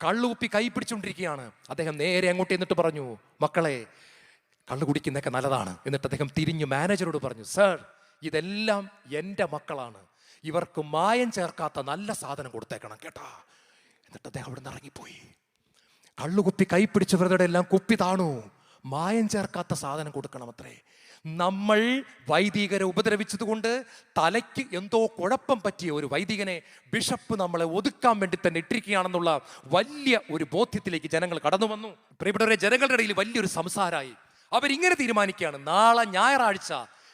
കള്ളുകുപ്പി കൈ പിടിച്ചുകൊണ്ടിരിക്കുകയാണ്. അദ്ദേഹം നേരെ അങ്ങോട്ട് എന്നിട്ട് പറഞ്ഞു മക്കളെ കള്ളു കുടിക്കുന്നതൊക്കെ നല്ലതാണ്. എന്നിട്ട് അദ്ദേഹം തിരിഞ്ഞു മാനേജരോട് പറഞ്ഞു സർ ഇതെല്ലാം എന്റെ മക്കളാണ്. ഇവർക്ക് മായം ചേർക്കാത്ത നല്ല സാധനം കൊടുത്തേക്കണം കേട്ടാ. എന്നിട്ട് അദ്ദേഹം അവിടെ നിന്ന് ഇറങ്ങിപ്പോയി. കള്ളുകുപ്പി കൈ പിടിച്ചവരുടെ എല്ലാം കുപ്പി താണു. മായം ചേർക്കാത്ത സാധനം കൊടുക്കണം അത്രേ നമ്മൾ വൈദികരെ ഉപദ്രവിച്ചതുകൊണ്ട് തലയ്ക്ക് എന്തോ കുഴപ്പം പറ്റിയ ഒരു വൈദികനെ ബിഷപ്പ് നമ്മളെ ഒതുക്കാൻ വേണ്ടി തന്നെ ഇട്ടിരിക്കുകയാണെന്നുള്ള വലിയ ഒരു ബോധ്യത്തിലേക്ക് ജനങ്ങൾ കടന്നു വന്നു. പ്രിയപ്പെട്ടവരെ ജനങ്ങളുടെ ഇടയിൽ വലിയൊരു സംസാരമായി. അവരിങ്ങനെ തീരുമാനിക്കുകയാണ്. നാളെ ഞായറാഴ്ച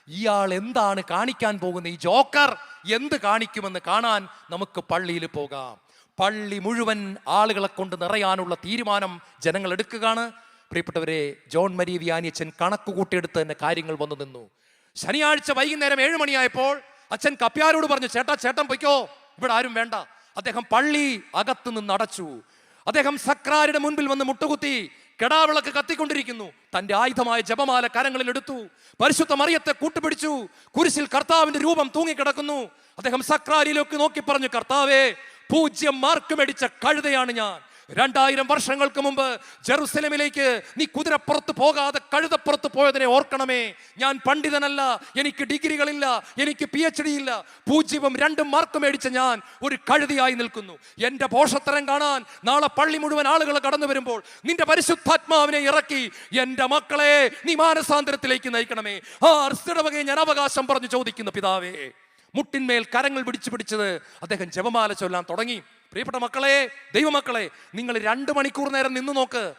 ഇയാൾ എന്താണ് കാണിക്കാൻ പോകുന്ന ഈ ജോക്കർ എന്ത് കാണിക്കുമെന്ന് കാണാൻ നമുക്ക് പള്ളിയിൽ പോകാം. പള്ളി മുഴുവൻ ആളുകളെ കൊണ്ട് നിറയാനുള്ള തീരുമാനം ജനങ്ങൾ എടുക്കുകയാണ്. പ്രിയപ്പെട്ടവരെ ജോൺ മരി വ്യാനിയച്ചൻ കണക്ക് കൂട്ടിയെടുത്ത് തന്നെ കാര്യങ്ങൾ വന്നു നിന്നു. ശനിയാഴ്ച വൈകുന്നേരം ഏഴ് മണിയായപ്പോൾ അച്ഛൻ കപ്യാരോട് പറഞ്ഞു ചേട്ടാ ചേട്ടൻ പൊയ്ക്കോ. ഇവിടെ ആരും വേണ്ട. അദ്ദേഹം പള്ളി അകത്ത് നിന്ന് അടച്ചു. അദ്ദേഹം സക്രാരുടെ മുൻപിൽ വന്ന് മുട്ടുകുത്തി കെടാവിളക്ക് കത്തിക്കൊണ്ടിരിക്കുന്നു. തന്റെ ആയുധമായ ജപമാല കരങ്ങളിൽ എടുത്തു. പരിശുദ്ധ മറിയത്തെ കൂട്ടുപിടിച്ചു. കുരിശിൽ കർത്താവിന്റെ രൂപം തൂങ്ങിക്കിടക്കുന്നു. അദ്ദേഹം സക്രാരിയിലേക്ക് നോക്കി പറഞ്ഞു കർത്താവേ പൂജ്യം മാർക്ക് മേടിച്ച കഴുതയാണ് ഞാൻ. രണ്ടായിരം വർഷങ്ങൾക്ക് മുമ്പ് ജെറുസലമിലേക്ക് നീ കുതിരപ്പുറത്ത് പോകാതെ കഴുതപ്പുറത്ത് പോയതിനെ ഓർക്കണമേ. ഞാൻ പണ്ഡിതനല്ല എനിക്ക് ഡിഗ്രികളില്ല എനിക്ക് പി എച്ച് ഡി ഇല്ല. പൂജ്യവും രണ്ടും മാർക്ക് മേടിച്ച ഞാൻ ഒരു കഴുതിയായി നിൽക്കുന്നു. എന്റെ പോഷത്തരം കാണാൻ നാളെ പള്ളി മുഴുവൻ ആളുകൾ കടന്നു വരുമ്പോൾ നിന്റെ പരിശുദ്ധാത്മാവിനെ ഇറക്കി എന്റെ മക്കളെ നീ മാനസാന്തരത്തിലേക്ക് നയിക്കണമേ. ആ അർസ്ഥിടവകയെ ഞാൻ അവകാശം പറഞ്ഞു ചോദിക്കുന്നു പിതാവേ. മുട്ടിന്മേൽ കരങ്ങൾ പിടിച്ചു പിടിച്ചത് അദ്ദേഹം ജപമാല ചൊല്ലാൻ തുടങ്ങി. പ്രിയപ്പെട്ട മക്കളെ ദൈവമക്കളെ നിങ്ങൾ രണ്ട് മണിക്കൂർ നേരം നിന്ന് നോക്ക്.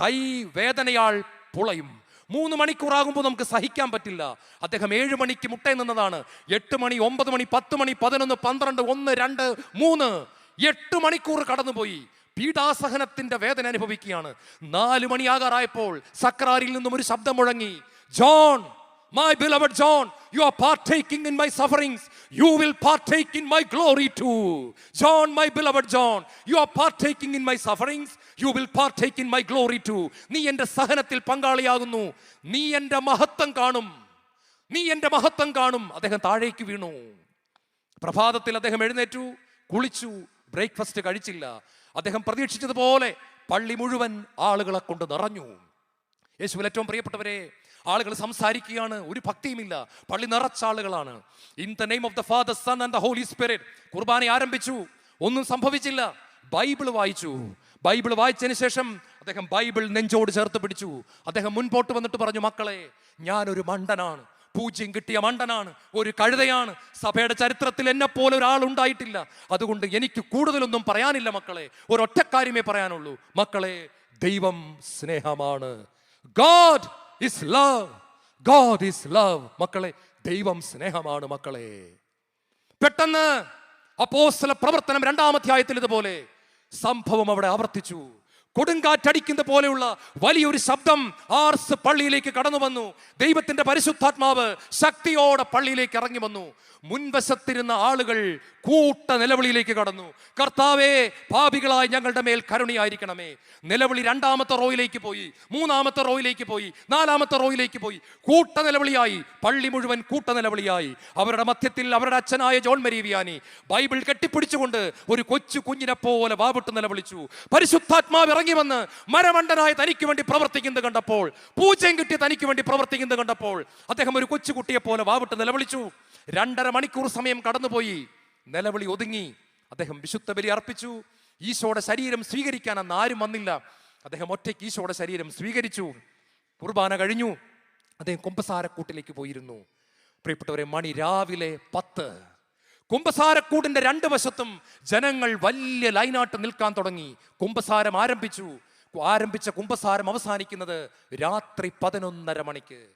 കൈ വേദനയാൾ പുളയും. മൂന്ന് മണിക്കൂറാകുമ്പോൾ നമുക്ക് സഹിക്കാൻ പറ്റില്ല. അദ്ദേഹം ഏഴ് മണിക്ക് മുട്ടേ നിന്നതാണ്. എട്ട് മണി ഒമ്പത് മണി പത്ത് മണി പതിനൊന്ന് പന്ത്രണ്ട് ഒന്ന് രണ്ട് മൂന്ന്. എട്ട് മണിക്കൂർ കടന്നുപോയി. പീഡാസഹനത്തിന്റെ വേദന അനുഭവിക്കുകയാണ്. നാല് മണിയാകാറായപ്പോൾ സക്രാരിൽ നിന്നും ഒരു ശബ്ദം മുഴങ്ങി. John my beloved John you are partaking in my sufferings. You will partake in my glory too. John, my beloved John, you are partaking in my sufferings. You will partake in my glory too. നീ എന്റെ സഹനത്തിൽ പങ്കാളിയാകുന്നു നീ എന്റെ മഹത്വം കാണും നീ എന്റെ മഹത്വം കാണും അദ്ദേഹം താഴേക്ക് വീണു പ്രഭാതത്തിൽ അദ്ദേഹം എഴുന്നേറ്റു കുളിച്ചു ബ്രേക്ക്ഫാസ്റ്റ് കഴിച്ചില്ല അദ്ദേഹം പ്രതീക്ഷിച്ചതുപോലെ പള്ളി മുഴുവൻ ആളുകളെ കൊണ്ട് നിറഞ്ഞു യേശുവിൽ ഏറ്റവും പ്രിയപ്പെട്ടവരെ ആളുകൾ സംസാരിക്കുകയാണ്. ഒരു ഭക്തിയുമില്ല. പള്ളി നിറച്ച ആളുകളാണ്. In the name of the Father Son and the Holy Spirit കുർബാന ആരംഭിച്ചു. ഒന്നും സംഭവിച്ചില്ല. ബൈബിൾ വായിച്ചു. ബൈബിൾ വായിച്ചതിന് ശേഷം അദ്ദേഹം ബൈബിൾ നെഞ്ചോട് ചേർത്ത് പിടിച്ചു. അദ്ദേഹം മുൻപോട്ട് വന്നിട്ട് പറഞ്ഞു മക്കളെ ഞാനൊരു മണ്ടനാണ്. പൂജ്യം കിട്ടിയ മണ്ടനാണ്. ഒരു കഴുതയാണ്. സഭയുടെ ചരിത്രത്തിൽ എന്നെ പോലെ ഒരാൾ ഉണ്ടായിട്ടില്ല. അതുകൊണ്ട് എനിക്ക് കൂടുതലൊന്നും പറയാനില്ല മക്കളെ. ഒരൊറ്റ കാര്യമേ പറയാനുള്ളൂ. മക്കളെ ദൈവം സ്നേഹമാണ്. God is love God is love മക്കളെ ദൈവം സ്നേഹമാണ് മക്കളെ. പെട്ടെന്ന് അപ്പോസ്തല പ്രവർത്തനം രണ്ടാമധ്യായത്തിൽ ഇതുപോലെ സംഭവം അവിടെ ആവർത്തിച്ചു. കൊടുങ്കാറ്റടിക്കുന്ന പോലെയുള്ള വലിയൊരു ശബ്ദം ആർസ് പള്ളിയിലേക്ക് കടന്നു വന്നു. ദൈവത്തിന്റെ പരിശുദ്ധാത്മാവ് ശക്തിയോടെ പള്ളിയിലേക്ക് ഇറങ്ങി വന്നു. മുൻവശത്തിരുന്ന ആളുകൾ കൂട്ട നിലവിളിയിലേക്ക് കടന്നു. കർത്താവേ പാപികളായി ഞങ്ങളുടെ മേൽ കരുണയായിരിക്കണമേ. നിലവിളി രണ്ടാമത്തെ റോയിലേക്ക് പോയി മൂന്നാമത്തെ റോയിലേക്ക് പോയി നാലാമത്തെ റോയിലേക്ക് പോയി. കൂട്ട നിലവിളിയായി പള്ളി മുഴുവൻ കൂട്ട നിലവിളിയായി. അവരുടെ മധ്യത്തിൽ അവരുടെ അച്ഛനായ ജോൺ മരീവിയാനി ബൈബിൾ കെട്ടിപ്പിടിച്ചുകൊണ്ട് ഒരു കൊച്ചു കുഞ്ഞിനെ പോലെ വാവിട്ട് നിലവിളിച്ചു. പരിശുദ്ധാത്മാവ് ഇറങ്ങി വന്ന് മരമണ്ടനായ തനിക്ക് വേണ്ടി പ്രവർത്തിക്കുന്നത് കണ്ടപ്പോൾ പൂജയും കിട്ടി തനിക്ക് വേണ്ടി പ്രവർത്തിക്കുന്നത് കണ്ടപ്പോൾ അദ്ദേഹം ഒരു കൊച്ചുകുട്ടിയെ പോലെ വാവിട്ട് നിലവിളിച്ചു. രണ്ടര മണിക്കൂർ സമയം കടന്നുപോയി. നിലവിളി ഒതുങ്ങി. അദ്ദേഹം വിശുദ്ധ ബലി അർപ്പിച്ചു. ഈശോയുടെ ശരീരം സ്വീകരിക്കാൻ അന്ന് ആരും വന്നില്ല. അദ്ദേഹം ഒറ്റയ്ക്ക് ഈശോയുടെ ശരീരം സ്വീകരിച്ചു. കുർബാന കഴിഞ്ഞു. അദ്ദേഹം കുമ്പസാരക്കൂട്ടിലേക്ക് പോയിരുന്നു. പ്രിയപ്പെട്ടവരെ മണി രാവിലെ പത്ത്. കുംഭസാരക്കൂടിന്റെ രണ്ട് വശത്തും ജനങ്ങൾ വലിയ ലൈനാട്ട് നിൽക്കാൻ തുടങ്ങി. കുംഭസാരം ആരംഭിച്ചു. ആരംഭിച്ച കുംഭസാരം അവസാനിക്കുന്നത് രാത്രി പതിനൊന്നര മണിക്ക്.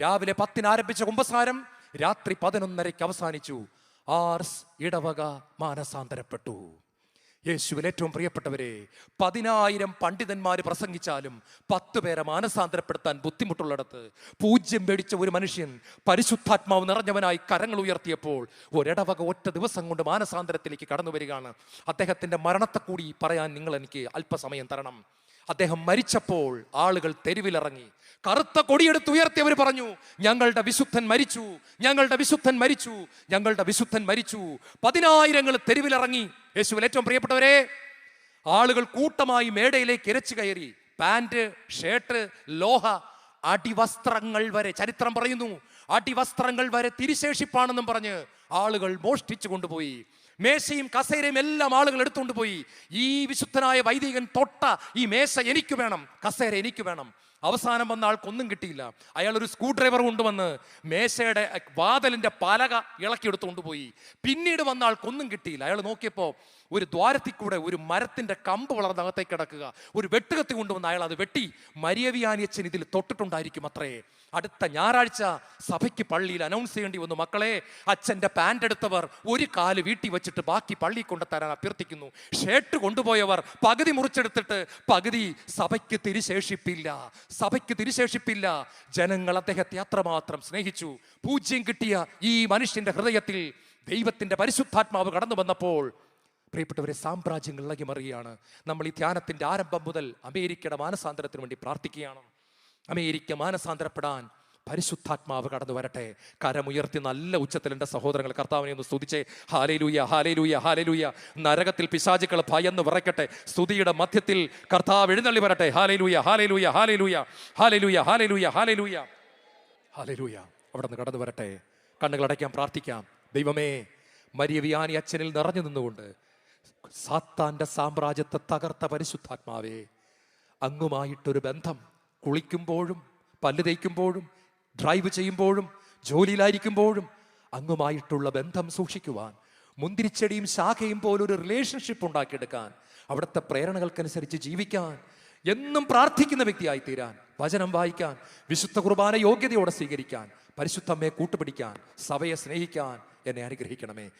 രാവിലെ പത്തിന് ആരംഭിച്ച കുംഭസാരം രാത്രി പതിനൊന്നരയ്ക്ക് അവസാനിച്ചു. ആർസ് ഇടവക മാനസാന്തരപ്പെട്ടു. യേശുവിൽ ഏറ്റവും പ്രിയപ്പെട്ടവരെ പതിനായിരം പണ്ഡിതന്മാർ പ്രസംഗിച്ചാലും പത്ത് പേരെ മാനസാന്തരപ്പെടുത്താൻ ബുദ്ധിമുട്ടുള്ളിടത്ത് പൂജ്യം പേടിച്ച ഒരു മനുഷ്യൻ പരിശുദ്ധാത്മാവ് നിറഞ്ഞവനായി കരങ്ങൾ ഉയർത്തിയപ്പോൾ ഒരിടവക ഒറ്റ ദിവസം കൊണ്ട് മാനസാന്തരത്തിലേക്ക് കടന്നു വരികയാണ്. അദ്ദേഹത്തിന്റെ മരണത്തെ കൂടി പറയാൻ നിങ്ങൾ എനിക്ക് അല്പസമയം തരണം. അദ്ദേഹം മരിച്ചപ്പോൾ ആളുകൾ തെരുവിലിറങ്ങി കറുത്ത കൊടിയെടുത്ത് ഉയർത്തിയവർ പറഞ്ഞു ഞങ്ങളുടെ വിശുദ്ധൻ മരിച്ചു ഞങ്ങളുടെ വിശുദ്ധൻ മരിച്ചു ഞങ്ങളുടെ വിശുദ്ധൻ മരിച്ചു. പതിനായിരങ്ങൾ തെരുവിലിറങ്ങി. യേശുവിൽ ഏറ്റവും പ്രിയപ്പെട്ടവരെ ആളുകൾ കൂട്ടമായി മേടയിലേക്ക് ഇരച്ചു കയറി. പാന്റ് ഷർട്ട് ലോഹ അടിവസ്ത്രങ്ങൾ വരെ. ചരിത്രം പറയുന്നു അടിവസ്ത്രങ്ങൾ വരെ തിരിശേഷിപ്പാണെന്നും പറഞ്ഞ് ആളുകൾ മോഷ്ടിച്ചു കൊണ്ടുപോയി. മേശയും കസേരയും എല്ലാം ആളുകൾ എടുത്തുകൊണ്ട് പോയി. ഈ വിശുദ്ധനായ വൈദികൻ തൊട്ട ഈ മേശ എനിക്ക് വേണം കസേര എനിക്ക് വേണം. അവസാനം വന്ന ആൾക്കൊന്നും കിട്ടിയില്ല. അയാൾ ഒരു സ്ക്രൂ ഡ്രൈവർ കൊണ്ടുവന്ന് മേശയുടെ വാതലിന്റെ പലക ഇളക്കിയെടുത്ത് കൊണ്ടുപോയി പിന്നീട് വന്ന ആൾക്കൊന്നും കിട്ടിയില്ല. അയാൾ നോക്കിയപ്പോൾ ഒരു ദ്വാരത്തിൽ കൂടെ ഒരു മരത്തിന്റെ കമ്പ് വളർന്ന് അകത്തേക്ക് കിടക്കുക. ഒരു വെട്ടുകത്തി കൊണ്ടുവന്ന് അയാൾ അത് വെട്ടി. മരിയവിയാനിയച്ചൻ ഇതിൽ തൊട്ടിട്ടുണ്ടായിരിക്കും അത്രേ. അടുത്ത ഞായറാഴ്ച സഭയ്ക്ക് പള്ളിയിൽ അനൗൺസ് ചെയ്യേണ്ടി വന്നു. മക്കളെ അച്ഛന്റെ പാന്റ് എടുത്തവർ ഒരു കാൽ വീട്ടിൽ വെച്ചിട്ട് ബാക്കി പള്ളി കൊണ്ടുതരാൻ അഭ്യർത്ഥിക്കുന്നു. ഷർട്ട് കൊണ്ടുപോയവർ പകുതി മുറിച്ചെടുത്തിട്ട് പകുതി സഭയ്ക്ക് തിരിശേഷിപ്പില്ല. സഭയ്ക്ക് തിരിശേഷിപ്പില്ല. ജനങ്ങൾ അദ്ദേഹത്തെ അത്രമാത്രം സ്നേഹിച്ചു. പൂജ്യം കിട്ടിയ ഈ മനുഷ്യന്റെ ഹൃദയത്തിൽ ദൈവത്തിന്റെ പരിശുദ്ധാത്മാവ് കടന്നു വന്നപ്പോൾ പ്രിയപ്പെട്ടവരെ സാമ്രാജ്യങ്ങൾ ഇളകി മറിയുകയാണ് നമ്മൾ ഈ ധ്യാനത്തിന്റെ ആരംഭം മുതൽ അമേരിക്കയുടെ മാനസാന്തരത്തിന് വേണ്ടി പ്രാർത്ഥിക്കുകയാണ്. അമേരിക്ക മാനസാന്തരപ്പെടാൻ പരിശുദ്ധാത്മാവ് കടന്നു വരട്ടെ. കരമുയർത്തി നല്ല ഉച്ചത്തിൽ എന്റെ സഹോദരങ്ങൾ കർത്താവിനെ ഒന്ന് സ്തുതിച്ചേ. ഹാലേലൂയ ഹാലേലൂയ ഹാലേലൂയ. നരകത്തിൽ പിശാചുക്കൾ ഭയന്ന് വിറയ്ക്കട്ടെ. സ്തുതിയുടെ മധ്യത്തിൽ കർത്താവ് എഴുന്നള്ളി വരട്ടെ. Hallelujah hallelujah hallelujah hallelujah hallelujah hallelujah. Hallelujah. അവിടെ നിന്ന് കടന്നു വരട്ടെ. കണ്ണുകൾ കണ്ണുകളടയ്ക്കാൻ പ്രാർത്ഥിക്കാം. ദൈവമേ മരിയവിയാനി അച്ഛനിൽ നിറഞ്ഞു നിന്നുകൊണ്ട് സാത്താന്റെ സാമ്രാജ്യത്തെ തകർത്ത പരിശുദ്ധാത്മാവേ അങ്ങുമായിട്ടൊരു ബന്ധം കുളിക്കുമ്പോഴും പല്ല് തേക്കുമ്പോഴും ഡ്രൈവ് ചെയ്യുമ്പോഴും ജോലിയിലായിരിക്കുമ്പോഴും അങ്ങുമായിട്ടുള്ള ബന്ധം സൂക്ഷിക്കുവാൻ മുന്തിരിച്ചെടിയും ശാഖയും പോലൊരു റിലേഷൻഷിപ്പ് ഉണ്ടാക്കിയെടുക്കാൻ അവിടുത്തെ പ്രേരണകൾക്കനുസരിച്ച് ജീവിക്കാൻ എന്നും പ്രാർത്ഥിക്കുന്ന വ്യക്തിയായി തീരാൻ വചനം വായിക്കാൻ വിശുദ്ധ കുർബാന യോഗ്യതയോടെ സ്വീകരിക്കാൻ പരിശുദ്ധമ്മയെ കൂട്ടുപിടിക്കാൻ സഭയെ സ്നേഹിക്കാൻ എന്നെ അനുഗ്രഹിക്കണമേ.